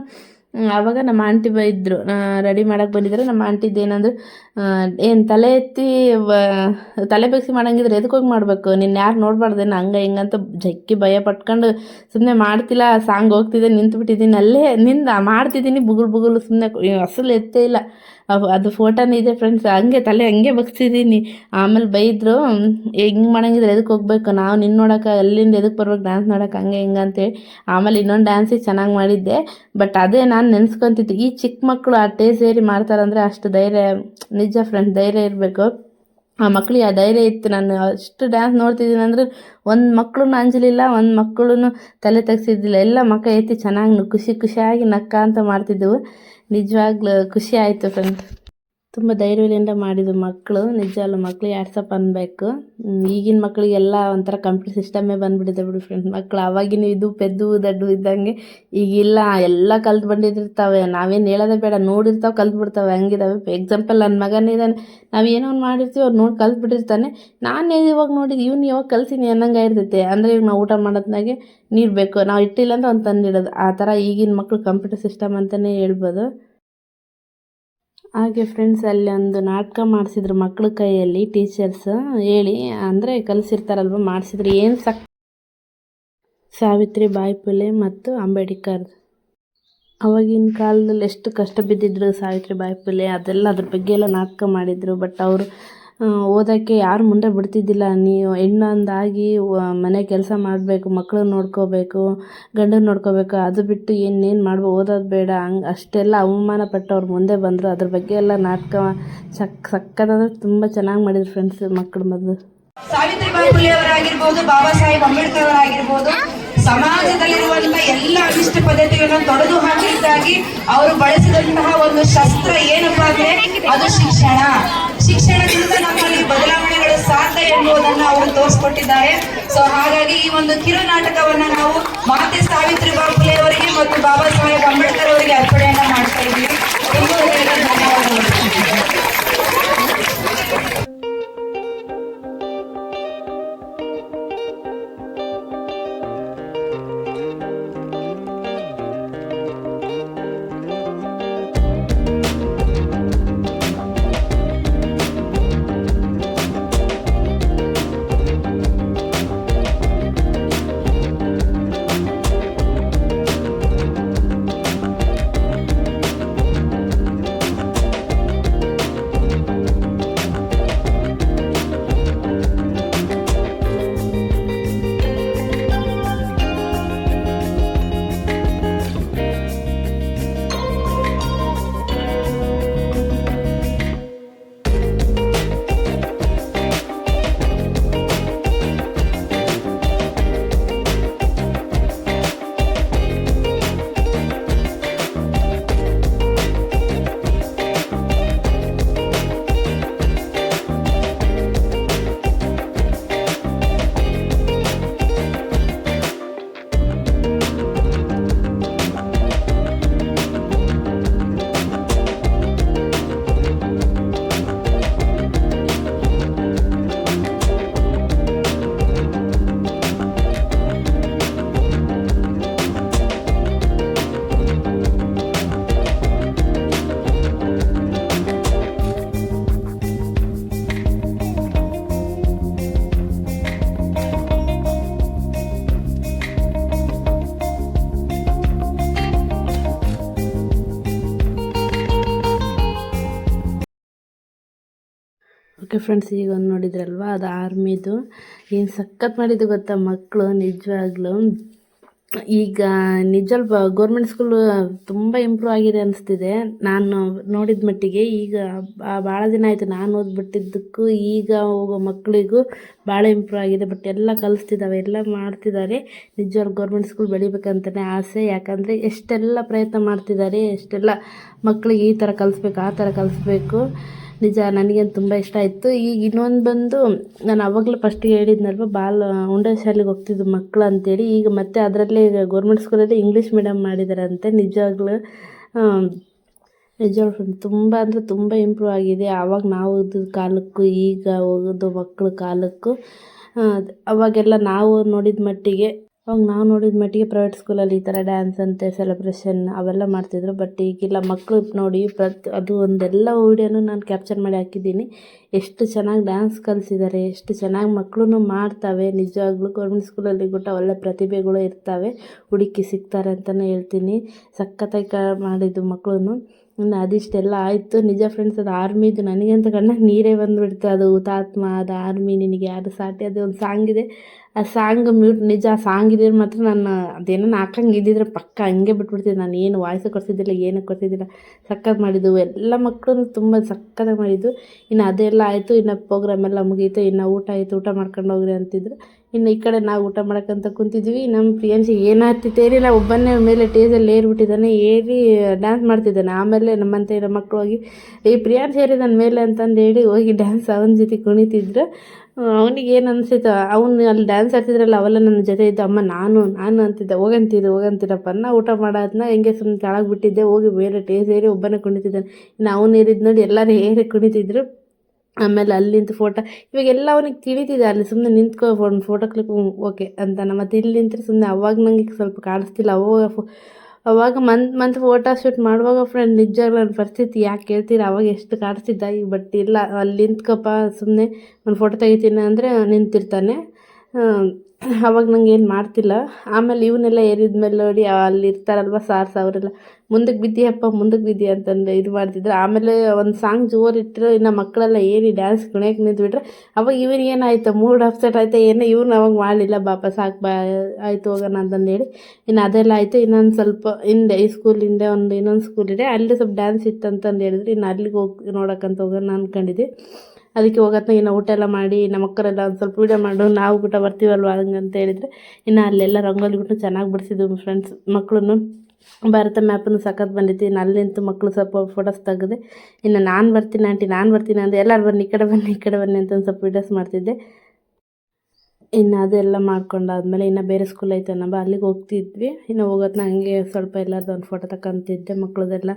ಆವಾಗ ನಮ್ಮ ಆಂಟಿ ಇದ್ರು ರೆಡಿ ಮಾಡೋಕೆ ಬಂದಿದ್ರೆ. ನಮ್ಮ ಆಂಟಿದ್ದು ಏನಂದ್ರೆ ಏನು ತಲೆ ಎತ್ತಿ ತಲೆ ಬಗ್ಸಿ ಮಾಡಂಗಿದ್ರೆ ಎದಕ್ಕೆ ಹೋಗಿ ಮಾಡಬೇಕು? ನಿನ್ನ ಯಾರು ನೋಡ್ಬಾರ್ದೇನು ಹಂಗೆ ಹಿಂಗಂತ ಜಕ್ಕಿ ಭಯ ಪಟ್ಕೊಂಡು ಸುಮ್ಮನೆ ಮಾಡ್ತಿಲ್ಲ. ಸಾಂಗ್ ಹೋಗ್ತಿದ್ದೆ ನಿಂತು ಬಿಟ್ಟಿದ್ದೀನಿ ಅಲ್ಲೇ ನಿಂದ ಮಾಡ್ತಿದ್ದೀನಿ. ಬುಗುಲು ಬುಗುಲು ಸುಮ್ಮನೆ ಅಸಲು ಎತ್ತೇ ಇಲ್ಲ. ಅದು ಫೋಟೋನೇ ಇದೆ ಫ್ರೆಂಡ್ಸ್ ಹಂಗೆ ತಲೆ ಹಂಗೆ ಬಗ್ಸಿದ್ದೀನಿ ಆಮೇಲೆ ಬೈದರು, ಹೆಂಗೆ ಮಾಡಂಗಿದ್ರೆ ಎದಕ್ಕೆ ಹೋಗ್ಬೇಕು? ನಾವು ನಿನ್ನ ನೋಡೋಕೆ ಅಲ್ಲಿಂದ ಎದಕ್ಕೆ ಬರ್ಬೇಕು ಡ್ಯಾನ್ಸ್ ನೋಡೋಕೆ? ಹಂಗೆ ಹಿಂಗೆ ಅಂತೇಳಿ ಆಮೇಲೆ ಇನ್ನೊಂದು ಡ್ಯಾನ್ಸಿಗೆ ಚೆನ್ನಾಗಿ ಮಾಡಿದ್ದೆ. ಬಟ್ ಅದೇ ನಾನು ನೆನೆಸ್ಕೊತಿದ್ದೆ, ಈ ಚಿಕ್ಕ ಮಕ್ಕಳು ಆ ಟೇ ಸೇರಿ ಮಾಡ್ತಾರಂದರೆ ಅಷ್ಟು ಧೈರ್ಯ, ನಿಜ ಫ್ರೆಂಡ್ಸ್ ಧೈರ್ಯ ಇರಬೇಕು. ಆ ಮಕ್ಳಿಗೆ ಆ ಧೈರ್ಯ ಇತ್ತು. ನಾನು ಅಷ್ಟು ಡ್ಯಾನ್ಸ್ ನೋಡ್ತಿದ್ದೀನಿ ಅಂದ್ರೆ ಒಂದು ಮಕ್ಕಳು ಅಂಜಲಿಲ್ಲ ಒಂದು ಮಕ್ಕಳು ತಲೆ ತೆಗ್ಸಿದ್ದಿಲ್ಲ. ಎಲ್ಲ ಮಕ್ಕ ಎತ್ತಿ ಚೆನ್ನಾಗಿ ಖುಷಿ ಖುಷಿಯಾಗಿ ನಕ್ಕ ಅಂತ ಮಾಡ್ತಿದ್ದೆವು. ನಿಜವಾಗ್ಲೂ ಖುಷಿ ಆಯಿತು ಫ್ರೆಂಡ್ಸ್ ತುಂಬ ಧೈರ್ಯದಿಂದ ಮಾಡಿದ ಮಕ್ಕಳು ನಿಜ ಅಲ್ಲ ಯಾಟ್ಸಪ್ ಅನ್ಬೇಕು. ಈಗಿನ ಮಕ್ಕಳಿಗೆಲ್ಲ ಒಂಥರ ಕಂಪ್ಯೂಟರ್ ಸಿಸ್ಟಮೇ ಬಂದ್ಬಿಟ್ಟಿದೆ ಬಿಡು ಫ್ರೆಂಡ್ ಮಕ್ಕಳು ಅವಾಗಿನ ಇದು ಪೆದ್ದು, ದಡ್ಡು ಇದ್ದಂಗೆ ಈಗಿಲ್ಲ. ಎಲ್ಲ ಕಲ್ತು ಬಂದಿದ್ದಿರ್ತಾವೆ. ನಾವೇನು ಹೇಳೋದೇ ಬೇಡ. ನೋಡಿರ್ತಾವೆ, ಕಲ್ತು ಬಿಡ್ತಾವೆ. ಹಂಗಿದಾವೆ. ಎಕ್ಸಾಂಪಲ್ ನನ್ನ ಮಗನೇ ಇದ್ದಾನೆ ನಾವು ಏನೋ ಒಂದು ಮಾಡಿರ್ತೀವಿ, ಅವ್ರು ನೋಡಿ ಕಲ್ತು ಬಿಟ್ಟಿರ್ತಾನೆ. ನಾನು ಇವಾಗ ನೋಡಿದ್ದು ಇವ್ನು ಯಾವಾಗ ಕಲ್ತೀನಿ ಅನ್ನಂಗೆ ಇರ್ತೈತೆ ಅಂದರೆ ಈಗ ನಾವು ಊಟ ಮಾಡೋದ್ನಾಗೆ ನೀರು ಬೇಕು. ನಾವು ಇಟ್ಟಿಲ್ಲ ಅಂದ್ರೆ ಅವ್ನು ತಂದಿಡೋದು. ಆ ಥರ ಈಗಿನ ಮಕ್ಕಳು ಕಂಪ್ಯೂಟರ್ ಸಿಸ್ಟಮ್ ಅಂತಲೇ ಹೇಳ್ಬೋದು. ಹಾಗೆ ಫ್ರೆಂಡ್ಸ್ ಅಲ್ಲಿ ಒಂದು ನಾಟಕ ಮಾಡಿಸಿದ್ರು ಮಕ್ಕಳ ಕೈಯಲ್ಲಿ ಟೀಚರ್ಸ್ ಹೇಳಿ, ಅಂದರೆ ಕಲಿಸಿರ್ತಾರಲ್ವ, ಮಾಡಿಸಿದ್ರು. ಏನು ಸಕ್, ಸಾವಿತ್ರಿ ಬಾಯಿ ಫುಲೆ ಮತ್ತು ಅಂಬೇಡ್ಕರ್. ಅವಾಗಿನ ಕಾಲದಲ್ಲಿ ಎಷ್ಟು ಕಷ್ಟ ಬಿದ್ದಿದ್ರು ಸಾವಿತ್ರಿ ಬಾಯಿ ಫುಲೆ ಅದೆಲ್ಲ ಅದ್ರ ಬಗ್ಗೆ ಎಲ್ಲ ನಾಟಕ ಮಾಡಿದರು. ಬಟ್ ಅವರು ಓದೋಕ್ಕೆ ಯಾರು ಮುಂದೆ ಬಿಡ್ತಿದ್ದಿಲ್ಲ. ನೀವು ಹೆಣ್ಣೊಂದಾಗಿ ಮನೆ ಕೆಲಸ ಮಾಡಬೇಕು ಮಕ್ಕಳನ್ನ ನೋಡ್ಕೋಬೇಕು ಗಂಡನ ನೋಡ್ಕೋಬೇಕು, ಅದು ಬಿಟ್ಟು ಇನ್ನೇನು ಮಾಡ್ಬೋ ಓದೋದು ಬೇಡ. ಹಂಗೆ ಅಷ್ಟೆಲ್ಲ ಅವಮಾನ ಪಟ್ಟು ಅವ್ರು ಮುಂದೆ ಬಂದರು. ಅದ್ರ ಬಗ್ಗೆ ಎಲ್ಲ ನಾಟಕ ಸಕ್ ಸಕ್ಕತ್ತಾದ್ರೆ ತುಂಬ ಚೆನ್ನಾಗಿ ಮಾಡಿದ್ರು ಫ್ರೆಂಡ್ಸ್ ಮಕ್ಕಳು ಮೊದಲು. ಸಾವಿತ್ರಿಬಾಯಿ ಫುಲೆ ಅವರಾಗಿರ್ಬೋದು ಬಾಬಾ ಸಾಹೇಬ್ ಅಂಬೇಡ್ಕರ್ ಅವರಾಗಿರ್ಬೋದು ಸಮಾಜದಲ್ಲಿರುವಂತಹ ಎಲ್ಲ ಅನಿಷ್ಟ ಪದ್ಧತಿಗಳನ್ನು ತೊಡೆದು ಹಾಕಲಿಕ್ಕಾಗಿ ಅವರು ಬಳಸಿದಂತಹ ಒಂದು ಶಸ್ತ್ರ ಏನಪ್ಪಾ ಅಂದ್ರೆ ಅದು ಶಿಕ್ಷಣ. ಶಿಕ್ಷಣದಿಂದ ನಮ್ಮಲ್ಲಿ ಬದಲಾವಣೆಗಳು ಸಾಧ್ಯ ಎಂಬುದನ್ನ ಅವರು ತೋರಿಸ್ಕೊಟ್ಟಿದ್ದಾರೆ. ಸೊ ಹಾಗಾಗಿ ಈ ಒಂದು ಕಿರು ನಾಟಕವನ್ನ ನಾವು ಮಾತೆ ಸಾವಿತ್ರಿ ಬಾಪುಲೆ ಅವರಿಗೆ ಮತ್ತು ಬಾಬಾ ಸಾಹೇಬ್ ಅಂಬೇಡ್ಕರ್ ಅವರಿಗೆ ಅರ್ಪಣೆಯನ್ನ ಮಾಡ್ತಾ ಇದ್ದೀವಿ. ಧನ್ಯವಾದಗಳು. ಫ್ರೆಂಡ್ಸ್ ಈಗ ಒಂದು ನೋಡಿದ್ರಲ್ವ? ಅದು ಆರ್ಮಿದು ಏನು ಸಖತ್ ಮಾಡಿದ್ದು ಗೊತ್ತಾ ಮಕ್ಕಳು ನಿಜವಾಗ್ಲೂ. ಈಗ ನಿಜಲ್ ಗೌರ್ಮೆಂಟ್ ಸ್ಕೂಲು ತುಂಬ ಇಂಪ್ರೂವ್ ಆಗಿದೆ ಅನಿಸ್ತಿದೆ. ನಾನು ನೋಡಿದ ಮಟ್ಟಿಗೆ ಈಗ ಭಾಳ ದಿನ ಆಯಿತು ನಾನು ಓದ್ಬಿಟ್ಟಿದ್ದಕ್ಕೂ ಈಗ ಹೋಗೋ ಮಕ್ಕಳಿಗೂ ಭಾಳ ಇಂಪ್ರೂವ್ ಆಗಿದೆ. ಬಟ್ ಎಲ್ಲ ಕಲಿಸ್ತಿದ್ದಾವೆ ಎಲ್ಲ ಮಾಡ್ತಿದ್ದಾರೆ ನಿಜವಾಗ್ಲೂ ಗೌರ್ಮೆಂಟ್ ಸ್ಕೂಲ್ ಬೆಳಿಬೇಕಂತಲೇ ಆಸೆ. ಯಾಕಂದರೆ ಎಷ್ಟೆಲ್ಲ ಪ್ರಯತ್ನ ಮಾಡ್ತಿದ್ದಾರೆ ಎಷ್ಟೆಲ್ಲ ಮಕ್ಕಳಿಗೆ ಈ ಥರ ಕಲಿಸ್ಬೇಕು, ಆ ಥರ ಕಲಿಸ್ಬೇಕು. ನಿಜ, ನನಗೇನು ತುಂಬ ಇಷ್ಟ ಆಯಿತು. ಈಗ ಇನ್ನೊಂದು ಬಂದು ನಾನು ಆವಾಗಲೇ ಫಸ್ಟಿಗೆ ಹೇಳಿದ್ನಲ್ವ, ಬಾಲ ಉಂಡೆ ಶಾಲೆಗೆ ಹೋಗ್ತಿದ್ದು ಮಕ್ಕಳು ಅಂತೇಳಿ. ಈಗ ಮತ್ತೆ ಅದರಲ್ಲೇ ಗೌರ್ಮೆಂಟ್ ಸ್ಕೂಲಲ್ಲಿ ಇಂಗ್ಲೀಷ್ ಮೀಡಿಯಮ್ ಮಾಡಿದಾರಂತೆ, ನಿಜವಾಗ್ಲೂ ನಿಜವಾಗ್ಲೂ ತುಂಬ ಅಂದರೆ ತುಂಬ ಇಂಪ್ರೂವ್ ಆಗಿದೆ. ಆವಾಗ ನಾವು ಓದಿದ ಕಾಲಕ್ಕೂ, ಈಗ ಓದೋ ಮಕ್ಕಳ ಕಾಲಕ್ಕೂ ಅವಾಗೆಲ್ಲ ನಾವು ನೋಡಿದ ಮಟ್ಟಿಗೆ ಅವಾಗ ನಾವು ನೋಡಿದ ಮಟ್ಟಿಗೆ ಪ್ರೈವೇಟ್ ಸ್ಕೂಲಲ್ಲಿ ಈ ಥರ ಡ್ಯಾನ್ಸ್ ಅಂತೆ ಸೆಲೆಬ್ರೇಷನ್ ಅವೆಲ್ಲ ಮಾಡ್ತಿದ್ರು. ಬಟ್ ಈಗಿಲ್ಲ ಮಕ್ಕಳು ನೋಡಿ ಪ್ರತಿ, ಅದು ಒಂದೆಲ್ಲ ವೀಡಿಯೋನು ನಾನು ಕ್ಯಾಪ್ಚರ್ ಮಾಡಿ ಹಾಕಿದ್ದೀನಿ. ಎಷ್ಟು ಚೆನ್ನಾಗಿ ಡ್ಯಾನ್ಸ್ ಕಲಿಸಿದ್ದಾರೆ ಎಷ್ಟು ಚೆನ್ನಾಗಿ ಮಕ್ಕಳು ಮಾಡ್ತವೆ. ನಿಜವಾಗ್ಲೂ ಗೌರ್ಮೆಂಟ್ ಸ್ಕೂಲಲ್ಲಿ ಕೂಡ ಒಳ್ಳೆ ಪ್ರತಿಭೆಗಳು ಇರ್ತವೆ. ಹುಡುಕಿ ಸಿಗ್ತಾರೆ ಅಂತಲೇ ಹೇಳ್ತೀನಿ. ಸಖತ್ತಾಗಿ ಕ, ಮಾಡಿದ್ದು ಮಕ್ಕಳು ಇನ್ನು ಅದಿಷ್ಟೆಲ್ಲ ಆಯಿತು. ನಿಜ ಫ್ರೆಂಡ್ಸ್ ಅದು ಆರ್ಮಿದು ನನಗಂತ ಕಣ್ಣಾಗ ನೀರೇ ಬಂದುಬಿಡ್ತು. ಅದು ಹುತಾತ್ಮ ಅದು ಆರ್ಮಿ ನಿನಗೆ ಯಾರು ಸಾಟಿ? ಅದು ಒಂದು ಸಾಂಗ್ ಇದೆ. ಆ ಸಾಂಗ್ ಮ್ಯೂಟ್ ನಿಜ ಆ ಸಾಂಗ್ ಇದ್ರೆ ಮಾತ್ರ ನಾನು ಅದೇನೋ ಹಾಕಂಗೆ ಇದ್ದಿದ್ರೆ ಪಕ್ಕ ಹಂಗೆ ಬಿಟ್ಬಿಡ್ತೀನಿ ನಾನು ಏನು ವಾಯ್ಸು ಕೊಡ್ತಿದ್ದಿಲ್ಲ, ಏನು ಕೊಡ್ತಿದ್ದಿಲ್ಲ. ಸಕ್ಕತ್ ಮಾಡಿದ್ದು. ಎಲ್ಲ ಮಕ್ಕಳು ತುಂಬ ಸಖತ್ತಾಗಿ ಮಾಡಿದ್ದು. ಇನ್ನು ಅದೆಲ್ಲ ಆಯಿತು. ಇನ್ನು ಪ್ರೋಗ್ರಾಮ್ ಎಲ್ಲ ಮುಗೀತು. ಇನ್ನು ಊಟ ಆಯಿತು. ಊಟ ಮಾಡ್ಕೊಂಡು ಹೋಗ್ರಿ ಅಂತಿದ್ರು. ಇನ್ನು ಈ ಕಡೆ ನಾವು ಊಟ ಮಾಡೋಕ್ಕಂತ ಕುಂತಿದ್ವಿ. ನಮ್ಮ ಪ್ರಿಯಾಂಶಿ ಏನಾಗ್ತಿತ್ತು ಏನಿಲ್ಲ ಒಬ್ಬನೇ ಮೇಲೆ ಟೇಜಲ್ಲಿ ಏರ್ಬಿಟ್ಟಿದ್ದಾನೆ. ಏರಿ ಡ್ಯಾನ್ಸ್ ಮಾಡ್ತಿದ್ದಾನೆ. ಆಮೇಲೆ ನಮ್ಮಂತ ಇರೋ ಮಕ್ಕಳು ಹೋಗಿ ಈ ಪ್ರಿಯಾಂಶ್ ಏರಿದಾನ ಮೇಲೆ ಅಂತಂದು ಹೇಳಿ ಹೋಗಿ ಡ್ಯಾನ್ಸ್ ಅವನ ಜೊತೆ ಕುಣಿತಿದ್ರು. ಅವನಿಗೆ ಏನು ಅನಿಸಿತ್ತು, ಅವನು ಅಲ್ಲಿ ಡ್ಯಾನ್ಸ್ ಆಡ್ತಿದ್ರಲ್ಲ, ಅವೆಲ್ಲ ನನ್ನ ಜೊತೆ ಇದ್ದ, ಅಮ್ಮ, ನಾನು ನಾನು ಅಂತಿದ್ದೆ. ಹೋಗಂತಿದ್ದೆ ಹೋಗಂತಿರಪ್ಪ. ನಾ ಊಟ ಮಾಡೋದನ್ನ ಹೆಂಗೆ ಸುಮ್ಮನೆ ಕೆಳಗೆ ಬಿಟ್ಟಿದ್ದೆ. ಹೋಗಿ ಮೇಲೆ ಟೇಸ್ ಏರಿ ಒಬ್ಬನೇ ಕುಣಿತಿದ್ದಾನೆ. ಇನ್ನು ಅವನು ಏರಿದ್ದು ನೋಡಿ ಎಲ್ಲರೂ ಏರಿ ಕುಣಿತಿದ್ರು. ಆಮೇಲೆ ಅಲ್ಲಿ ನಿಂತು ಫೋಟೋ ಇವಾಗೆಲ್ಲ ಅವನಿಗೆ ತಿಳಿತಿದೆ ಅಲ್ಲಿ ಸುಮ್ಮನೆ ನಿಂತ್ಕೊ ಒಂದು ಫೋಟೋ ಕ್ಲಿಕ್ ಓಕೆ ಅಂತಾನೆ ಮತ್ತು ಇಲ್ಲಿ ನಿಂತರೆ ಸುಮ್ಮನೆ ಅವಾಗ ನನಗೆ ಸ್ವಲ್ಪ ಕಾಣಿಸ್ತಿಲ್ಲ. ಅವಾಗ ಫೋ ಅವಾಗ ಮಂತ್ ಮಂತ್ ಫೋಟೋ ಶೂಟ್ ಮಾಡುವಾಗ ಫ್ರೆಂಡ್ ನಿಜವಾಗ್ಲೂ ನನ್ನ ಪರಿಸ್ಥಿತಿ ಯಾಕೆ ಕೇಳ್ತೀರ ಅವಾಗ ಎಷ್ಟು ಕಾಣಿಸ್ತಿದ್ದ? ಈಗ ಬಟ್ ಇಲ್ಲ, ಅಲ್ಲಿ ನಿಂತ್ಕಪ್ಪ ಸುಮ್ಮನೆ ಒಂದು ಫೋಟೋ ತೆಗಿತೀನಿ ಅಂದರೆ ನಿಂತಿರ್ತಾನೆ. ಅವಾಗ ನಂಗೆ ಏನು ಮಾಡ್ತಿಲ್ಲ. ಆಮೇಲೆ ಇವನ್ನೆಲ್ಲ ಏರಿದ ಮೇಲೆ ನೋಡಿ ಅಲ್ಲಿ ಇರ್ತಾರಲ್ವ ಸಾರ್ಸ್ ಅವರೆಲ್ಲ ಮುಂದಕ್ಕೆ ಬಿದ್ದೀಯಪ್ಪ ಮುಂದಕ್ಕೆ ಬಿದ್ದಿ ಅಂತಂದು ಇದು ಮಾಡ್ತಿದ್ರು. ಆಮೇಲೆ ಒಂದು ಸಾಂಗ್ ಜೋರು ಇಟ್ಟರು ಇನ್ನು ಮಕ್ಕಳೆಲ್ಲ ಏರಿ ಡ್ಯಾನ್ಸ್ ಕುಣಿಯಕ್ಕೆ ನಿಂತ್ಬಿಟ್ರೆ. ಅವಾಗ ಇವ್ರಿಗೆ ಏನಾಯ್ತು ಮೂಡ್ ಅಪ್ಸೆಟ್ ಆಯ್ತು, ಏನೋ ಇವ್ರನ್ನ ಅವಾಗ ಮಾಡಲಿಲ್ಲ, ಬಾಪ ಸಾಕು, ಬಾ, ಆಯಿತು ಹೋಗೋಣ ಅಂತಂದು ಹೇಳಿ. ಇನ್ನು ಅದೆಲ್ಲ ಆಯಿತು. ಇನ್ನೊಂದು ಸ್ವಲ್ಪ ಹಿಂದೆ, ಈ ಸ್ಕೂಲ್ ಹಿಂದೆ ಒಂದು ಇನ್ನೊಂದು ಸ್ಕೂಲ್ ಇದೆ. ಅಲ್ಲಿ ಸ್ವಲ್ಪ ಡ್ಯಾನ್ಸ್ ಇತ್ತು ಅಂತಂದು ಹೇಳಿದ್ರು. ಇನ್ನು ಅಲ್ಲಿಗೆ ಹೋಗಿ ನೋಡೋಕ್ಕಂತ ಹೋಗೋಣ ಅಂದ್ಕೊಂಡಿದ್ದೆ ಅದಕ್ಕೆ ಹೋಗತ್ನಾಗ ಇನ್ನು ಊಟ ಎಲ್ಲ ಮಾಡಿ, ನಮ್ಮ ಅಕ್ಕರೆಲ್ಲ ಒಂದು ಸ್ವಲ್ಪ ವೀಡಿಯೋ ಮಾಡು, ನಾವು ಊಟ ಬರ್ತೀವಲ್ವ ಹಂಗೆ ಅಂತ ಹೇಳಿದರೆ. ಇನ್ನು ಅಲ್ಲೆಲ್ಲ ರಂಗೋಲಿ ಬಿಟ್ಟು ಚೆನ್ನಾಗಿ ಬಿಡಿಸಿದ್ವು ಫ್ರೆಂಡ್ಸ್ ಮಕ್ಕಳನ್ನು ಭಾರತ ಮ್ಯಾಪನ್ನು ಸಖತ್ ಬಂದಿತ್ತು, ಇನ್ನು ಅಲ್ಲಿ ನಿಂತು ಮಕ್ಕಳು ಸ್ವಲ್ಪ ಫೋಟೋಸ್ ತೆಗೆದೆ. ಇನ್ನು ನಾನು ಬರ್ತೀನಿ ಆಂಟಿ, ನಾನು ಬರ್ತೀನಿ ಅಂದರೆ ಎಲ್ಲರೂ ಬನ್ನಿ, ಈ ಕಡೆ ಬನ್ನಿ, ಈ ಕಡೆ ಬನ್ನಿ ಅಂತ ಒಂದು ಸ್ವಲ್ಪ ವೀಡಿಯೋಸ್ ಮಾಡ್ತಿದ್ದೆ. ಇನ್ನು ಅದೆಲ್ಲ ಮಾಡ್ಕೊಂಡಾದ್ಮೇಲೆ ಇನ್ನು ಬೇರೆ ಸ್ಕೂಲ್ ಐತೆ ನಮ್ಮ ಅಲ್ಲಿಗೆ ಹೋಗ್ತಿದ್ವಿ. ಇನ್ನು ಹೋಗೋದ್ನ ಹಂಗೆ ಸ್ವಲ್ಪ ಎಲ್ಲರದ್ದು ಒಂದು ಫೋಟೋ ತಗೊಂತಿದ್ದೆ ಮಕ್ಕಳದೆಲ್ಲ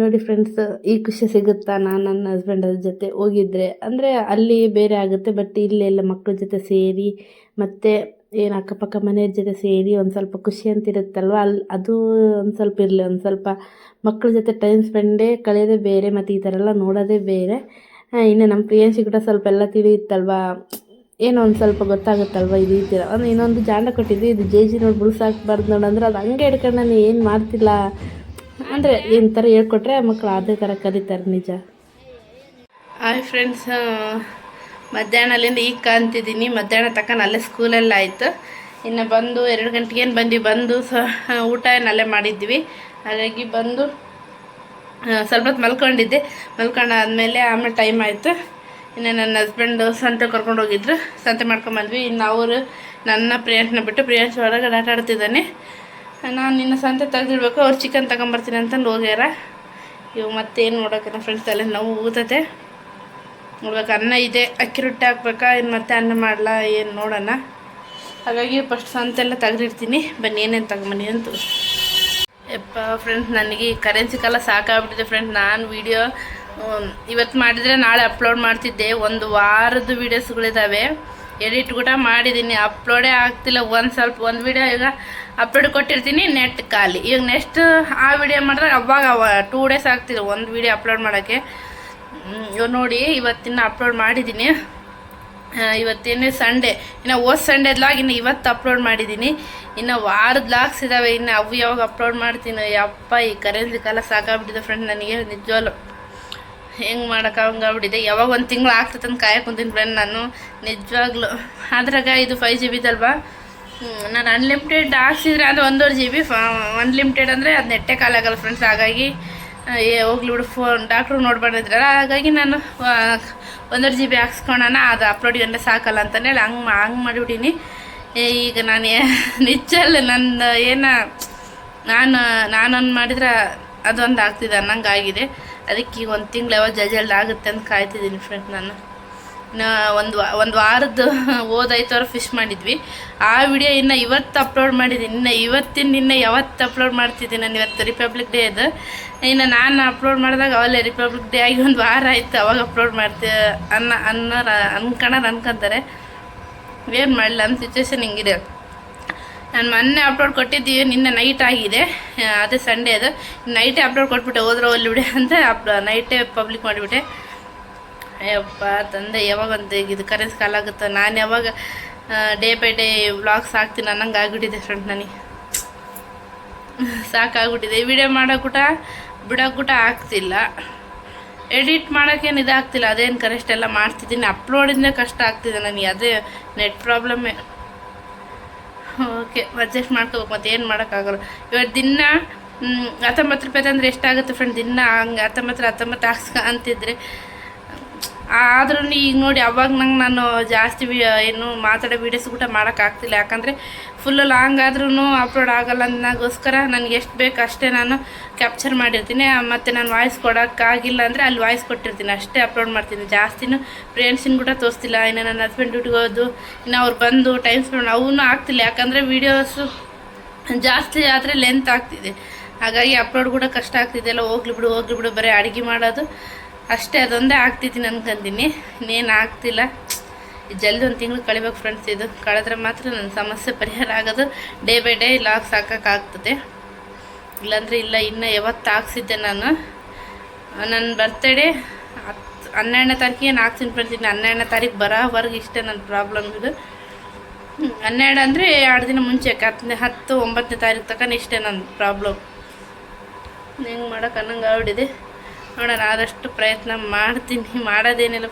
ನೋಡಿ ಫ್ರೆಂಡ್ಸ್ ಈ ಖುಷಿ ಸಿಗುತ್ತಾ? ನಾನು ನನ್ನ ಹಸ್ಬೆಂಡ್ ಜೊತೆ ಹೋಗಿದ್ರೆ. ಅಂದರೆ ಅಲ್ಲಿ ಬೇರೆ ಆಗುತ್ತೆ ಬಟ್ ಇಲ್ಲಿ ಎಲ್ಲ ಮಕ್ಕಳ ಜೊತೆ ಸೇರಿ, ಮತ್ತು ಏನು ಅಕ್ಕಪಕ್ಕ ಮನೆಯವ್ರ ಜೊತೆ ಸೇರಿ ಒಂದು ಸ್ವಲ್ಪ ಖುಷಿ ಅಂತ ಇರುತ್ತಲ್ವ? ಅಲ್ಲಿ ಅದು ಒಂದು ಸ್ವಲ್ಪ ಇರಲಿ, ಒಂದು ಸ್ವಲ್ಪ ಮಕ್ಕಳ ಜೊತೆ ಟೈಮ್ ಸ್ಪೆಂಡೇ ಕಳೆಯೋದೇ ಬೇರೆ, ಮತ್ತು ಈ ಥರ ಎಲ್ಲ ನೋಡೋದೇ ಬೇರೆ. ಇನ್ನು ನಮ್ಮ ಪ್ರಿಯಾಂಶಿ ಕೂಡ ಸ್ವಲ್ಪ ಎಲ್ಲ ತಿಳಿಯುತ್ತಲ್ವ? ಏನೋ ಒಂದು ಸ್ವಲ್ಪ ಗೊತ್ತಾಗುತ್ತಲ್ವ ಇದು ಈ ಥರ ಅಂದರೆ ಇನ್ನೊಂದು ಜಾಂಡ ಕೊಟ್ಟಿದ್ದು, ಇದು ಜೆ ಜಿ ನೋಡಿ ಬುಳ್ಸಾಕ್ಬಾರ್ದು ನೋಡಂದ್ರೆ ಅದು ಹಂಗೆ ಹಿಡ್ಕೊಂಡು ನಾನು ಏನು ಮಾಡ್ತಿಲ್ಲ? ಅಂದರೆ ಥರ ಹೇಳ್ಕೊಟ್ರೆ ಮಕ್ಕಳು ಅದೇ ಥರ ಕಲಿತಾರೆ ನಿಜ. ಹಾಯ್ ಫ್ರೆಂಡ್ಸ್ ಮಧ್ಯಾಹ್ನದಿಂದ ಈಗ ಕಾಣ್ತಿದ್ದೀನಿ. ಮಧ್ಯಾಹ್ನ ತಕ್ಕ ಅಲ್ಲೇ ಸ್ಕೂಲಲ್ಲಿ ಆಯಿತು. ಇನ್ನು ಬಂದು ಎರಡು ಗಂಟೆಗೇನು ಬಂದು ಬಂದು ಸ ಊಟ ಏನಲ್ಲೇ ಮಾಡಿದ್ವಿ. ಹಾಗಾಗಿ ಬಂದು ಸ್ವಲ್ಪ ಹೊತ್ತು ಮಲ್ಕೊಂಡಿದ್ದೆ. ಮಲ್ಕೊಂಡಾದಮೇಲೆ ಆಮೇಲೆ ಟೈಮ್ ಆಯಿತು. ಇನ್ನು ನನ್ನ ಹಸ್ಬೆಂಡು ಸಂತೆ ಕರ್ಕೊಂಡು ಹೋಗಿದ್ರು. ಸಂತೆ ಮಾಡ್ಕೊಂಬಂದ್ವಿ ಇನ್ನು ಅವರು ನನ್ನ ಪ್ರಿಯಾಂಶನ ಬಿಟ್ಟು ಪ್ರಿಯಾಂಶ್ ಹೊರಗಡೆ ಆಟ ಆಡ್ತಿದ್ದಾನೆ. ನಾನು ನಿನ್ನ ಸಂತೆ ತೆಗೆದಿಡ್ಬೇಕು, ಅವ್ರು ಚಿಕನ್ ತಗೊಂಬರ್ತೀನಿ ಅಂತಂದು ಹೋಗ್ಯಾರ. ಇವು ಮತ್ತೇನು ನೋಡೋಕೆ ಫ್ರೆಂಡ್ಸ್ ತಲೆ ನೋವು ಊತತೆ. ನೋಡ್ಬೇಕು ಅನ್ನ ಇದೆ, ಅಕ್ಕಿ ರೊಟ್ಟಿ ಹಾಕ್ಬೇಕಾ ಇನ್ನು ಮತ್ತೆ ಅನ್ನ ಮಾಡಲ್ಲ ಏನು ನೋಡೋಣ. ಹಾಗಾಗಿ ಫಸ್ಟ್ ಸಂತೆಲ್ಲ ತೆಗೆದಿರ್ತೀನಿ ಬನ್ನಿ, ಏನೇನು ತಗೊಂಬನ್ನಿ ಅಂತ. ಯಪ್ಪ ಫ್ರೆಂಡ್ಸ್ ನನಗೆ ಕರೆನ್ಸಿ ಕಾಲ ಸಾಕಾಗ್ಬಿಟ್ಟಿದೆ ಫ್ರೆಂಡ್ಸ್ ನಾನು ವೀಡಿಯೋ ಇವತ್ತು ಮಾಡಿದರೆ ನಾಳೆ ಅಪ್ಲೋಡ್ ಮಾಡ್ತಿದ್ದೆ. ಒಂದು ವಾರದ ವೀಡಿಯೋಸ್ಗಳಿದ್ದಾವೆ ಎಡಿಟ್ ಕೂಡ ಮಾಡಿದ್ದೀನಿ ಅಪ್ಲೋಡೇ ಆಗ್ತಿಲ್ಲ. ಒಂದು ಸ್ವಲ್ಪ ಒಂದು ವೀಡಿಯೋ ಈಗ ಅಪ್ಲೋಡ್ ಕೊಟ್ಟಿರ್ತೀನಿ ನೆಟ್ ಖಾಲಿ. ಈಗ ನೆಕ್ಸ್ಟ್ ಆ ವಿಡಿಯೋ ಮಾಡಿದ್ರೆ ಅವಾಗ ಟೂ ಡೇಸ್ ಆಗ್ತಿದೆ ಒಂದು ವಿಡಿಯೋ ಅಪ್ಲೋಡ್ ಮಾಡೋಕ್ಕೆ. ಇವಾಗ ನೋಡಿ ಇವತ್ತಿನ ಅಪ್ಲೋಡ್ ಮಾಡಿದ್ದೀನಿ ಇವತ್ತೇನೇ ಸಂಡೇ ಇನ್ನು ಓದ್ ಸಂಡೇ ಲಾಗ್ ಇನ್ನು ಇವತ್ತು ಅಪ್ಲೋಡ್ ಮಾಡಿದ್ದೀನಿ ಇನ್ನು ವಾರದ ಲಾಗ್ಸ್ ಇದ್ದಾವೆ ಇನ್ನು ಅವು ಯಾವಾಗ ಅಪ್ಲೋಡ್ ಮಾಡ್ತೀನಿ. ಯಪ್ಪ ಈ ಕರೆನ್ಸಿ ಕಾಲ ಸಾಕಾಗ್ಬಿಟ್ಟಿದೆ ಫ್ರೆಂಡ್ ನನಗೆ ನಿಜವಾಗ್ಲು. ಹೆಂಗೆ ಮಾಡೋಕ್ಕಾಗಂಗಾಗ್ಬಿಟ್ಟಿದೆ ಯಾವಾಗ ಒಂದು ತಿಂಗಳು ಆಗ್ತದೆ ಅಂತ ಕಾಯಕ್ಕೆ ಕುಂತೀನಿ ಫ್ರೆಂಡ್ ನಾನು. ನಿಜವಾಗ್ಲೂ. ಅದ್ರಾಗ ಇದು ಫೈವ್ ಜಿ ಬಿದಲ್ವಾ ನಾನು ಅನ್ಲಿಮಿಟೆಡ್ ಹಾಕ್ಸಿದ್ರೆ ಅಂದರೆ ಒಂದೂವರೆ ಜಿ ಬಿ ಅನ್ಲಿಮಿಟೆಡ್ ಅಂದರೆ ಅದು ನೆಟ್ಟೆ ಕಾಲಾಗಲ್ಲ ಫ್ರೆಂಡ್ಸ್ ಹಾಗಾಗಿ ಏ, ಹೋಗ್ಲಿ ಬಿಡು ಫೋನ್ ಡಾಕ್ಟ್ರು ನೋಡ್ಬಾರ್ದಿದ್ರಲ್ಲ ಹಾಗಾಗಿ ನಾನು ಒಂದೂವರೆ ಜಿ ಬಿ ಹಾಕ್ಸ್ಕೊಳೋಣ ಅದು ಅಪ್ಲೋಡ್ ಗಂಟೆ ಸಾಕಲ್ಲ ಅಂತಂದೇಳಿ ಹಂಗೆ ಹಂಗೆ ಮಾಡಿಬಿಟ್ಟೀನಿ. ಈಗ ನಾನು ನಿಜಲ್ಲ ನನ್ನ ಏನ, ನಾನು ನಾನೊಂದು ಮಾಡಿದ್ರೆ ಅದೊಂದು ಆಗ್ತಿದೆ ಅನ್ನಂಗೆ ಆಗಿದೆ. ಅದಕ್ಕೆ ಈಗ ಒಂದು ತಿಂಗಳು ಯಾವಾಗ ಜಲ್ದಿ ಆಗುತ್ತೆ ಅಂತ ಕಾಯ್ತಿದ್ದೀನಿ ಫ್ರೆಂಡ್ ನಾನು ನಾ ಒಂದು ಒಂದು ವಾರದ್ದು ವಾರ ಫಿಶ್ ಮಾಡಿದ್ವಿ. ಆ ವಿಡಿಯೋ ಇನ್ನು ಇವತ್ತು ಅಪ್ಲೋಡ್ ಮಾಡಿದ್ದೀನಿ. ಇನ್ನು ಇವತ್ತಿನ ನಿನ್ನೆ ಯಾವತ್ತು ಅಪ್ಲೋಡ್ ಮಾಡ್ತಿದ್ದೀನಿ ನಾನು ಇವತ್ತು ರಿಪಬ್ಲಿಕ್ ಡೇ ಅದು. ಇನ್ನು ನಾನು ಅಪ್ಲೋಡ್ ಮಾಡಿದಾಗ ಅವಲ್ಲೇ ರಿಪಬ್ಲಿಕ್ ಡೇ ಆಗಿ ಒಂದು ವಾರ ಆಯಿತು ಅವಾಗ ಅಪ್ಲೋಡ್ ಮಾಡ್ತೀವಿ ಅನ್ನ ಅನ್ನೋರು ಅನ್ಕೊಳೋರು ಅನ್ಕೊಂತಾರೆ. ಏನು ಮಾಡಲಿಲ್ಲ ನಮ್ಮ ಸಿಚುವೇಶನ್ ಹಿಂಗಿದೆ. ನಾನು ಮೊನ್ನೆ ಅಪ್ಲೋಡ್ ಕೊಟ್ಟಿದ್ದೀವಿ, ನಿನ್ನೆ ನೈಟ್ ಆಗಿದೆ. ಅದೇ ಸಂಡೇ ಅದು. ನೈಟೇ ಅಪ್ಲೋಡ್ ಕೊಟ್ಬಿಟ್ಟೆ, ಹೋದ್ರೆ ಅಲ್ಲಿ ಬಿಡಿ ಅಂತ ಅಪ್ ನೈಟೇ ಪಬ್ಲಿಕ್ ಮಾಡಿಬಿಟ್ಟೆ. ಅಯ್ಯಪ್ಪ, ತಂದೆ ಯಾವಾಗ ಒಂದು ಇದು ಕರೆನ್ಸ್ ಕಾಲ್ ಆಗುತ್ತೆ. ನಾನು ಯಾವಾಗ ಡೇ ಬೈ ಡೇ ವ್ಲಾಗ್ಸ್ ಹಾಕ್ತೀನಿ ಅನ್ನಂಗೆ ಆಗಿಬಿಟ್ಟಿದೆ ಫ್ರೆಂಡ್ ನನಗೆ ಸಾಕಾಗ್ಬಿಟ್ಟಿದೆ. ವಿಡಿಯೋ ಮಾಡೋಕೂಟ ಬಿಡೋಕೂಟ ಆಗ್ತಿಲ್ಲ. ಎಡಿಟ್ ಮಾಡೋಕ್ಕೇನು ಇದಾಗ್ತಿಲ್ಲ. ಅದೇನು ಕರೆಕ್ಟ್ ಎಲ್ಲ ಮಾಡ್ತಿದ್ದೀನಿ. ಅಪ್ಲೋಡಿಂದ ಕಷ್ಟ ಆಗ್ತಿದೆ ನನಗೆ. ಅದೇ ನೆಟ್ ಪ್ರಾಬ್ಲಮ್ಮೇ ಓಕೆ ಅಡ್ಜಸ್ಟ್ ಮಾಡ್ಕೋಬೇಕು ಮತ್ತೆ ಏನು ಮಾಡೋಕ್ಕಾಗಲ್ಲ. ಇವತ್ತು ದಿನ ಹತ್ತೊಂಬತ್ತು ರೂಪಾಯಿ ತಂದರೆ ಎಷ್ಟಾಗುತ್ತೆ ಫ್ರೆಂಡ್ ದಿನ ಹಂಗೆ ಹತ್ತೊಂಬತ್ತು ಹತ್ತೊಂಬತ್ತು ಹಾಕ್ಸ್ಕ ಅಂತಿದ್ರೆ ಆದ್ರೂ ಈಗ ನೋಡಿ ಅವಾಗ ನಂಗೆ ನಾನು ಜಾಸ್ತಿ ಏನು ಮಾತಾಡೋ ವೀಡಿಯೋಸ್ ಕೂಡ ಮಾಡೋಕ್ಕಾಗ್ತಿಲ್ಲ ಯಾಕಂದರೆ ಫುಲ್ಲು ಲಾಂಗ್ ಆದ್ರೂ ಅಪ್ಲೋಡ್ ಆಗಲ್ಲ ಅನ್ನೋಗೋಸ್ಕರ ನನಗೆ ಎಷ್ಟು ಬೇಕು ಅಷ್ಟೇ ನಾನು ಕ್ಯಾಪ್ಚರ್ ಮಾಡಿರ್ತೀನಿ. ಮತ್ತು ನಾನು ವಾಯ್ಸ್ ಕೊಡೋಕ್ಕಾಗಿಲ್ಲ ಅಂದರೆ ಅಲ್ಲಿ ವಾಯ್ಸ್ ಕೊಟ್ಟಿರ್ತೀನಿ. ಅಷ್ಟೇ ಅಪ್ಲೋಡ್ ಮಾಡ್ತೀನಿ. ಜಾಸ್ತಿನೂ ಫ್ರೆಂಡ್ಸಿನ ಕೂಡ ತೋರಿಸ್ತಿಲ್ಲ. ಇನ್ನು ನನ್ನ ಹಸ್ಬೆಂಡ್ ಡ್ಯೂಟಿಗೆ ಹೋದು ಇನ್ನು ಅವ್ರು ಬಂದು ಟೈಮ್ ಸ್ಪೆಂಡ್ ಅವನು ಆಗ್ತಿಲ್ಲ. ಯಾಕಂದರೆ ವೀಡಿಯೋಸು ಜಾಸ್ತಿ ಆದರೆ ಲೆಂತ್ ಆಗ್ತಿದೆ. ಹಾಗಾಗಿ ಅಪ್ಲೋಡ್ ಕೂಡ ಕಷ್ಟ ಆಗ್ತಿದೆ. ಎಲ್ಲ ಹೋಗ್ಲಿ ಬಿಡು ಹೋಗ್ಲಿ ಬಿಡು, ಬರೀ ಅಡುಗೆ ಮಾಡೋದು. ಅಷ್ಟೇ, ಅದೊಂದೇ ಆಗ್ತಿದ್ದೀನಿ ಅನ್ಕೊಂತೀನಿ ಇನ್ನೇನು ಆಗ್ತಿಲ್ಲ. ಜಲ್ದಿ ಒಂದು ತಿಂಗಳು ಕಳಿಬೇಕು ಫ್ರೆಂಡ್ಸ್ ಇದು. ಕಳೆದ್ರೆ ಮಾತ್ರ ನನ್ನ ಸಮಸ್ಯೆ ಪರಿಹಾರ ಆಗೋದು. ಡೇ ಬೈ ಡೇ ಲಾಕ್ಸ್ ಹಾಕೋಕ್ಕಾಗ್ತದೆ ಇಲ್ಲಾಂದರೆ ಇಲ್ಲ, ಇನ್ನು ಯಾವತ್ತು ಹಾಕ್ಸಿದ್ದೆ ನಾನು. ನನ್ನ ಬರ್ತಡೇ ಹತ್ತು ಹನ್ನೆರಡನೇ ತಾರೀಕಿಗೆ ಏನು ಹಾಕ್ತೀನಿ ಫ್ರೆಂಡ್ಸ್ ಇನ್ನು ಹನ್ನೆರಡನೇ ತಾರೀಕು ಬರೋವರೆಗೆ ಇಷ್ಟೇ ನನ್ನ ಪ್ರಾಬ್ಲಮ್ ಇದು. ಹನ್ನೆರಡು ಅಂದರೆ ಎರಡು ದಿನ ಮುಂಚೆ ಹತ್ತನೇ ಹತ್ತು ಒಂಬತ್ತನೇ ತಾರೀಕು ತನಕ ಇಷ್ಟೇ ನನ್ನ ಪ್ರಾಬ್ಲಮ್ ಹೆಂಗೆ ಮಾಡೋಕೆ ಅನ್ನಂಗೆ ಆಗ್ಬಿಟ್ಟಿದೆ. ನೋಡೋಣ, ಆದಷ್ಟು ಪ್ರಯತ್ನ ಮಾಡ್ತೀನಿ. ಮಾಡೋದೇನಿಲ್ಲ.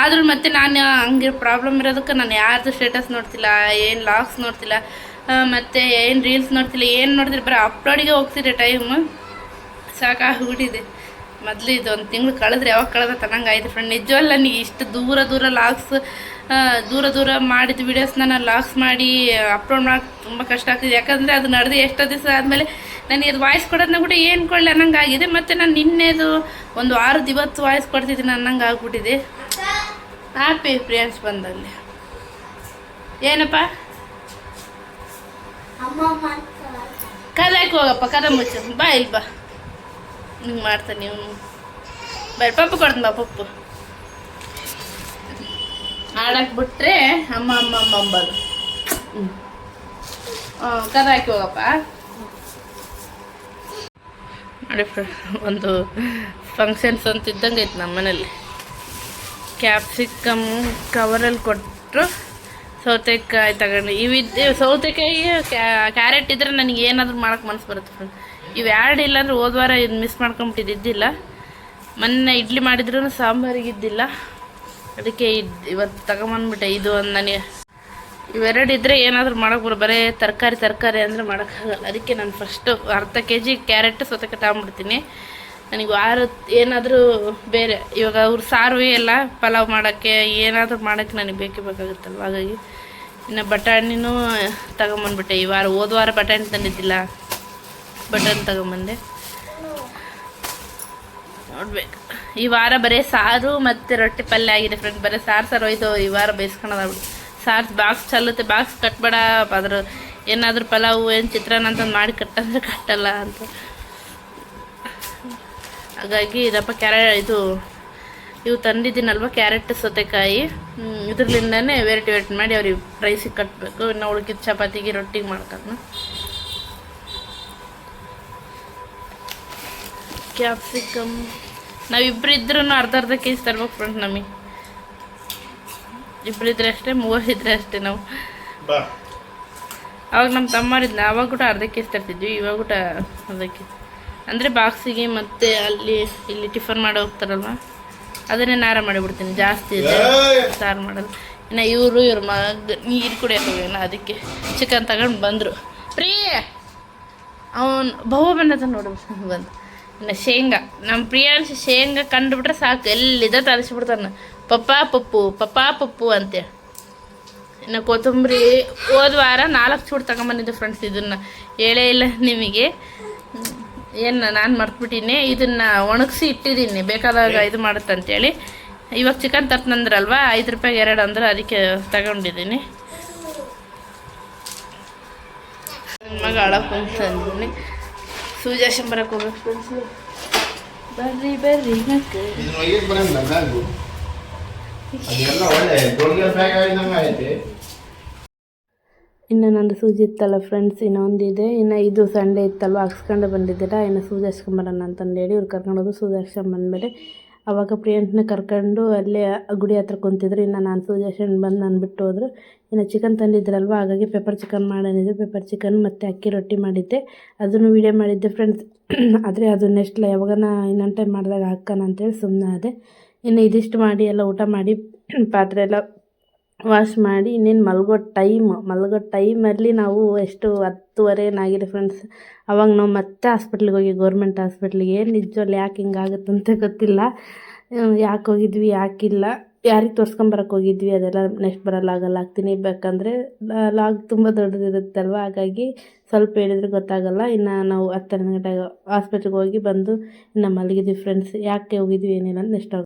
ಆದರೂ ಮತ್ತೆ ನಾನು ಹಂಗೆ ಪ್ರಾಬ್ಲಮ್ ಇರೋದಕ್ಕೆ ನಾನು ಯಾರ್ದು ಸ್ಟೇಟಸ್ ನೋಡ್ತಿಲ್ಲ, ಏನು ಲಾಗ್ಸ್ ನೋಡ್ತಿಲ್ಲ ಮತ್ತು ಏನು ರೀಲ್ಸ್ ನೋಡ್ತಿಲ್ಲ, ಏನು ನೋಡ್ತಿಲ್ಲ, ಬರೀ ಅಪ್ಲೋಡಿಗೆ ಹೋಗ್ತಿದೆ ಟೈಮು ಸಾಕಾಗ್ಬಿಟ್ಟಿದೆ. ಮೊದಲು ಇದು ಒಂದು ತಿಂಗಳು ಕಳೆದ್ರೆ ಯಾವಾಗ ಕಳೆದ ತನಂಗೆ ಆಯಿತು ಫ್ರೆಂಡ್ ನಿಜವಲ್ಲ ನನಗೆ ಇಷ್ಟು ದೂರ ದೂರ ಲಾಗ್ಸ್ ದೂರ ದೂರ ಮಾಡಿದ ವೀಡಿಯೋಸ್ನ ನಾನು ಲಾಕ್ಸ್ ಮಾಡಿ ಅಪ್ಲೋಡ್ ಮಾಡೋಕೆ ತುಂಬ ಕಷ್ಟ ಆಗ್ತಿದೆ. ಯಾಕಂದರೆ ಅದು ನಡೆದು ಎಷ್ಟೋ ದಿವಸ ಆದಮೇಲೆ ನನಗೆ ಅದು ವಾಯ್ಸ್ ಕೊಡೋದನ್ನ ಕೂಡ ಏನು ಕೊಡಲಿ ಅನ್ನಂಗೆ ಆಗಿದೆ. ಮತ್ತು ನಾನು ನಿನ್ನೆದು ಒಂದು ವಾರದ ಇವತ್ತು ವಾಯ್ಸ್ ಕೊಡ್ತಿದ್ದೀನಿ ಅನ್ನಂಗೆ ಆಗ್ಬಿಟ್ಟಿದೆ. ಹ್ಯಾಪಿ ಪ್ರಿಯಾನ್ಸ್ ಬಂದಲ್ಲಿ. ಏನಪ್ಪ? ಕದಾಕ್ ಹೋಗಪ್ಪ ಕದ ಮುಚ್ಚು. ಬಾ ಇಲ್ಲಿ ಬಾ. ಹಿಂಗೆ ಮಾಡ್ತಾನೆ ನೀವು. ಬರೀ ಪಪ್ಪು ಕೊಡ್ತೀನಿ ಬಾ ಪಪ್ಪು. ಆಡಕ್ಕೆ ಬಿಟ್ರೆ ಅಮ್ಮ ಅಮ್ಮ ಅಮ್ಮ ಅಂಬದು ಕದ ಹಾಕಿ ಹೋಗಪ್ಪ. ನೋಡಿ ಒಂದು ಫಂಕ್ಷನ್ಸ್ ಅಂತ ಇದ್ದಂಗೆ ಐತೆ ನಮ್ಮ ಮನೇಲಿ. ಕ್ಯಾಪ್ಸಿಕಮ್ ಕವರಲ್ಲಿ ಕೊಟ್ಟರು ಸೌತೆಕಾಯಿ ತಗೊಂಡು. ಇವಿದ್ದೆ ಸೌತೆಕಾಯಿ ಕ್ಯಾರೆಟ್ ಇದ್ರೆ ನನಗೆ ಏನಾದರೂ ಮಾಡೋಕ್ಕೆ ಮನಸ್ಸು ಬರುತ್ತೆ ಫ್ರೆಂಡ್. ಇವು ಎರಡು ಇಲ್ಲಾಂದ್ರೆ ಹೋದ್ವಾರ ಇದು ಮಿಸ್ ಮಾಡ್ಕೊಂಬಿಟ್ಟಿದ್ದಿಲ್ಲ ಮೊನ್ನೆ ಇಡ್ಲಿ ಮಾಡಿದ್ರೂ ಸಾಂಬಾರಿಗೆ ಇದ್ದಿಲ್ಲ. ಅದಕ್ಕೆ ಇವತ್ತು ತಗೊಂಬಂದ್ಬಿಟ್ಟೆ, ಇದು ಒಂದು ನನಗೆ ಇವೆರಡು ಇದ್ದರೆ ಏನಾದರೂ ಮಾಡೋಕೆ ಬರೋ ಬರೀ ತರಕಾರಿ ತರಕಾರಿ ಅಂದರೆ ಮಾಡೋಕ್ಕಾಗಲ್ಲ. ಅದಕ್ಕೆ ನಾನು ಫಸ್ಟು ಅರ್ಧ ಕೆ ಜಿ ಕ್ಯಾರೆಟ್ ಸೊತಕ್ಕೆ ತಗೊಂಬಿಡ್ತೀನಿ ನನಗೆ ವಾರ ಏನಾದರೂ ಬೇರೆ, ಇವಾಗ ಅವ್ರು ಸಾರು ಎಲ್ಲ ಪಲಾವ್ ಮಾಡೋಕ್ಕೆ ಏನಾದರೂ ಮಾಡೋಕ್ಕೆ ನನಗೆ ಬೇಕೇ ಬೇಕಾಗುತ್ತಲ್ವ? ಹಾಗಾಗಿ ಇನ್ನು ಬಟಾಣಿನೂ ತಗೊಂಬಂದ್ಬಿಟ್ಟೆ. ಈ ವಾರ ಹೋದ ವಾರ ಬಟಾಣಿ ತಂದಿದ್ದಿಲ್ಲ, ಬಟಾಣಿ ತಗೊಂಬಂದೆ. ನೋಡ್ಬೇಕು. ಈ ವಾರ ಬರೀ ಸಾರು ಮತ್ತು ರೊಟ್ಟಿ ಪಲ್ಯ ಆಗಿದೆ ಫ್ರೆಂಡ್ ಬರೀ ಸಾರು ಸಾರು ಹೋಯ್ತು, ಈ ವಾರ ಬೇಯಿಸ್ಕೊಳೋದಾಗ್ಬಿಡು ಸಾರು ಬಾಕ್ಸ್ ಚಲ್ಲುತ್ತೆ. ಬಾಕ್ಸ್ ಕಟ್ಬೇಡ. ಅದ್ರ ಏನಾದರೂ ಪಲಾವು, ಏನು ಚಿತ್ರಾನ್ನ ಅಂತ ಮಾಡಿ ಕಟ್ಟಂದ್ರೆ ಕಟ್ಟಲ್ಲ ಅಂತ. ಹಾಗಾಗಿ ಇದಪ್ಪ ಕ್ಯಾರೆ ಇದು ಇವು ತಂದಿದ್ದೀನಲ್ವ ಕ್ಯಾರೆಟ್ ಸೌತೆಕಾಯಿ. ಇದ್ರಲ್ಲಿಂದನೇ ವೆರೈಟಿ ವೆರೈಟಿ ಮಾಡಿ ಅವ್ರಿಗೆ ರೈಸಿಗೆ ಕಟ್ಟಬೇಕು ಇನ್ನು ಉಳ್ಕಿದ ಚಪಾತಿಗೆ ರೊಟ್ಟಿಗೆ ಮಾಡ್ಕೊಂಡು ಕ್ಯಾಪ್ಸಿಕಮ್ ನಾವಿಬ್ರು ಇದ್ರೂ ಅರ್ಧ ಅರ್ಧ ಕೆ ಜಿ ತರ್ಬೇಕು ಫ್ರೆಂಡ್ ನಮಗೆ. ಇಬ್ರು ಇದ್ರೆ ಅಷ್ಟೇ ಮೂವರು ಇದ್ರೆ ಅಷ್ಟೇ ನಾವು. ಅವಾಗ ನಮ್ಮ ತಮ್ಮರಿದ್ನ ಅವಾಗ ಕೂಡ ಅರ್ಧ ಕೆ ಜಿ ತರ್ತಿದ್ವಿ ಇವಾಗ ಕೂಡ ಅದಕ್ಕೆ ಕೆ ಜಿ ಅಂದರೆ ಬಾಕ್ಸಿಗೆ ಮತ್ತು ಅಲ್ಲಿ ಇಲ್ಲಿ ಟಿಫನ್ ಮಾಡಿ ಹೋಗ್ತಾರಲ್ವ? ಅದನ್ನೇ ನಾರ ಮಾಡಿಬಿಡ್ತೀನಿ ಜಾಸ್ತಿ ಇದೆ. ಸಾರು ಮಾಡಲ್ಲ. ಇನ್ನು ಇವರು ಇವ್ರ ಮಗ ನೀರು ಕುಡಿಯೋಕೆ ಹೋಗ್ಯಾನ ಅದಕ್ಕೆ. ಚಿಕನ್ ತಗೊಂಡು ಬಂದರು. ಪ್ರೀ ಅವನು ಬಹು ಬಂದದ ನೋಡು ಬಂದು. ಶೇಂಗಾ. ನಮ್ಮ ಪ್ರಿಯಾಂಶ ಶೇಂಗಾ ಕಂಡುಬಿಟ್ರೆ ಸಾಕು. ಎಲ್ಲಿದೆ ತರಿಸ್ಬಿಡ್ತಾನೆ ಪಪ್ಪಾ ಪಪ್ಪು ಪಪ್ಪಾ ಪಪ್ಪು ಅಂತೇಳಿ ಇನ್ನು ಕೊತ್ತಂಬರಿ ಹೋದ ವಾರ ನಾಲ್ಕು ಚೂಡು ತಗೊಂಬಂದಿದ್ದೆ ಫ್ರೆಂಡ್ಸ್ ಇದನ್ನು. ಹೇಳೇ ಇಲ್ಲ ನಿಮಗೆ. ಏನು ನಾನು ಮರ್ತ್ಬಿಟ್ಟಿನಿ ಇದನ್ನು ಒಣಗಿಸಿ ಇಟ್ಟಿದ್ದೀನಿ. ಬೇಕಾದಾಗ ಇದು ಮಾಡುತ್ತಂತೇಳಿ. ಇವಾಗ ಚಿಕನ್ ತರ್ತಂದ್ರಲ್ವಾ ಐದು ರೂಪಾಯಿಗೆ ಎರಡು ಅಂದ್ರೆ ಅದಕ್ಕೆ ತಗೊಂಡಿದ್ದೀನಿ. ಮಗ ಅಳಕ್ಕೆ ಹೋಗ್ತಾನೆ ಸೂಜಾ ಶಂಬರಕ್ಕೆ ಹೋಗ್ಬೇಕು ಫ್ರೆಂಡ್ಸು ಬರ್ರಿ ಬರ್ರಿ ಮಕ್ಕಳು ಒಯ್ಯಕ್ಕೆ ಬರಂಗಿಲ್ಲ ಬ್ಯಾಗು ಅದೆಲ್ಲ ಒಳ್ಳೆ ದೊಡ್ಡ ಬ್ಯಾಗ್ ಆಗಿದಂಗೆ ಐತೆ ಇನ್ನು ನಂದು ಸೂಜಿ ಇತ್ತಲ್ಲ ಫ್ರೆಂಡ್ಸ್ ಇನ್ನೊಂದಿದೆ ಇನ್ನು ಇದು ಸಂಡೇ ಇತ್ತಲ್ವ ಹಾಕ್ಸ್ಕೊಂಡು ಬಂದಿದ್ದೀರಾ? ಇನ್ನು ಸೂಜಿ ಹಾಕ್ಸ್ಕೊಂಬರೋಣ ಅಂತಂದೇಳಿ ಇವ್ರು ಕರ್ಕೊಂಡೋದು ಸೂಜಿ ಹಾಕ್ಸ್ಕೊಂಬಂದ್ಮೇಲೆ ಅವಾಗ ಪ್ರಿಯಾಂಕನ ಕರ್ಕೊಂಡು ಅಲ್ಲೇ ಗುಡಿ ಹತ್ರ ಕುಂತಿದ್ರು. ಇನ್ನು ನಾನು ಹಾಕ್ಸ್ಕೊಂಡು ಬಂದು ನಾನು ಬಿಟ್ಟು ಹೋದ್ರು. ಇನ್ನು ಚಿಕನ್ ತಂದಿದ್ರಲ್ವ? ಹಾಗಾಗಿ ಪೆಪ್ಪರ್ ಚಿಕನ್ ಮಾಡೋಣಿದ್ರು ಪೆಪ್ಪರ್ ಚಿಕನ್ ಮತ್ತು ಅಕ್ಕಿ ರೊಟ್ಟಿ ಮಾಡಿದ್ದೆ. ಅದನ್ನು ವೀಡಿಯೋ ಮಾಡಿದ್ದೆ ಫ್ರೆಂಡ್ಸ್ ಆದರೆ ಅದು ನೆಕ್ಸ್ಟ್ ಯಾವಾಗನ ಇನ್ನೊಂದು ಟೈಮ್ ಮಾಡಿದಾಗ ಹಾಕೋಣ ಅಂತೇಳಿ ಸುಮ್ಮನೆ ಅದೇ ಇನ್ನು ಇದಿಷ್ಟು ಮಾಡಿ ಎಲ್ಲ ಊಟ ಮಾಡಿ, ಪಾತ್ರೆ ಎಲ್ಲ ವಾಶ್ ಮಾಡಿ ಇನ್ನೇನು ಮಲಗೋ ಟೈಮ್ ಮಲಗೋ ಟೈಮಲ್ಲಿ ನಾವು ಎಷ್ಟು ಹತ್ತುವರೆ ಏನಾಗಿದೆ ಫ್ರೆಂಡ್ಸ್ ಅವಾಗ ನಾವು ಮತ್ತೆ ಹಾಸ್ಪಿಟ್ಲಿಗೆ ಹೋಗಿ ಗೌರ್ಮೆಂಟ್ ಹಾಸ್ಪಿಟ್ಲಿಗೆ ನಿಜವಲ್ಲಿ ಯಾಕೆ ಹಿಂಗಾಗುತ್ತಂತ ಗೊತ್ತಿಲ್ಲ. ಯಾಕೆ ಹೋಗಿದ್ವಿ ಯಾಕಿಲ್ಲ ಯಾರಿಗೆ ತೋರ್ಸ್ಕೊಂಬರಕ್ಕೆ ಹೋಗಿದ್ವಿ, ಅದೆಲ್ಲ ನೆಕ್ಸ್ಟ್ ಬರೋಲ್ಲ, ಆಗಲ್ಲ, ಆಗ್ತೀನಿ. ಬೇಕಂದರೆ ಲಾಗ್ ತುಂಬ ದೊಡ್ಡದಿರುತ್ತಲ್ವ? ಹಾಗಾಗಿ ಸ್ವಲ್ಪ ಹೇಳಿದ್ರೆ ಗೊತ್ತಾಗಲ್ಲ. ಇನ್ನು ನಾವು ಹತ್ತು ಹನ್ನೊಂದು ಗಂಟೆಗೆ ಹಾಸ್ಪಿಟ್ಲಿಗೆ ಹೋಗಿ ಬಂದು ಇನ್ನು ಮಲಗಿದ್ವಿ ಫ್ರೆಂಡ್ಸ್ ಯಾಕೆ ಹೋಗಿದ್ವಿ ಏನಿಲ್ಲ ನೆಕ್ಸ್ಟ್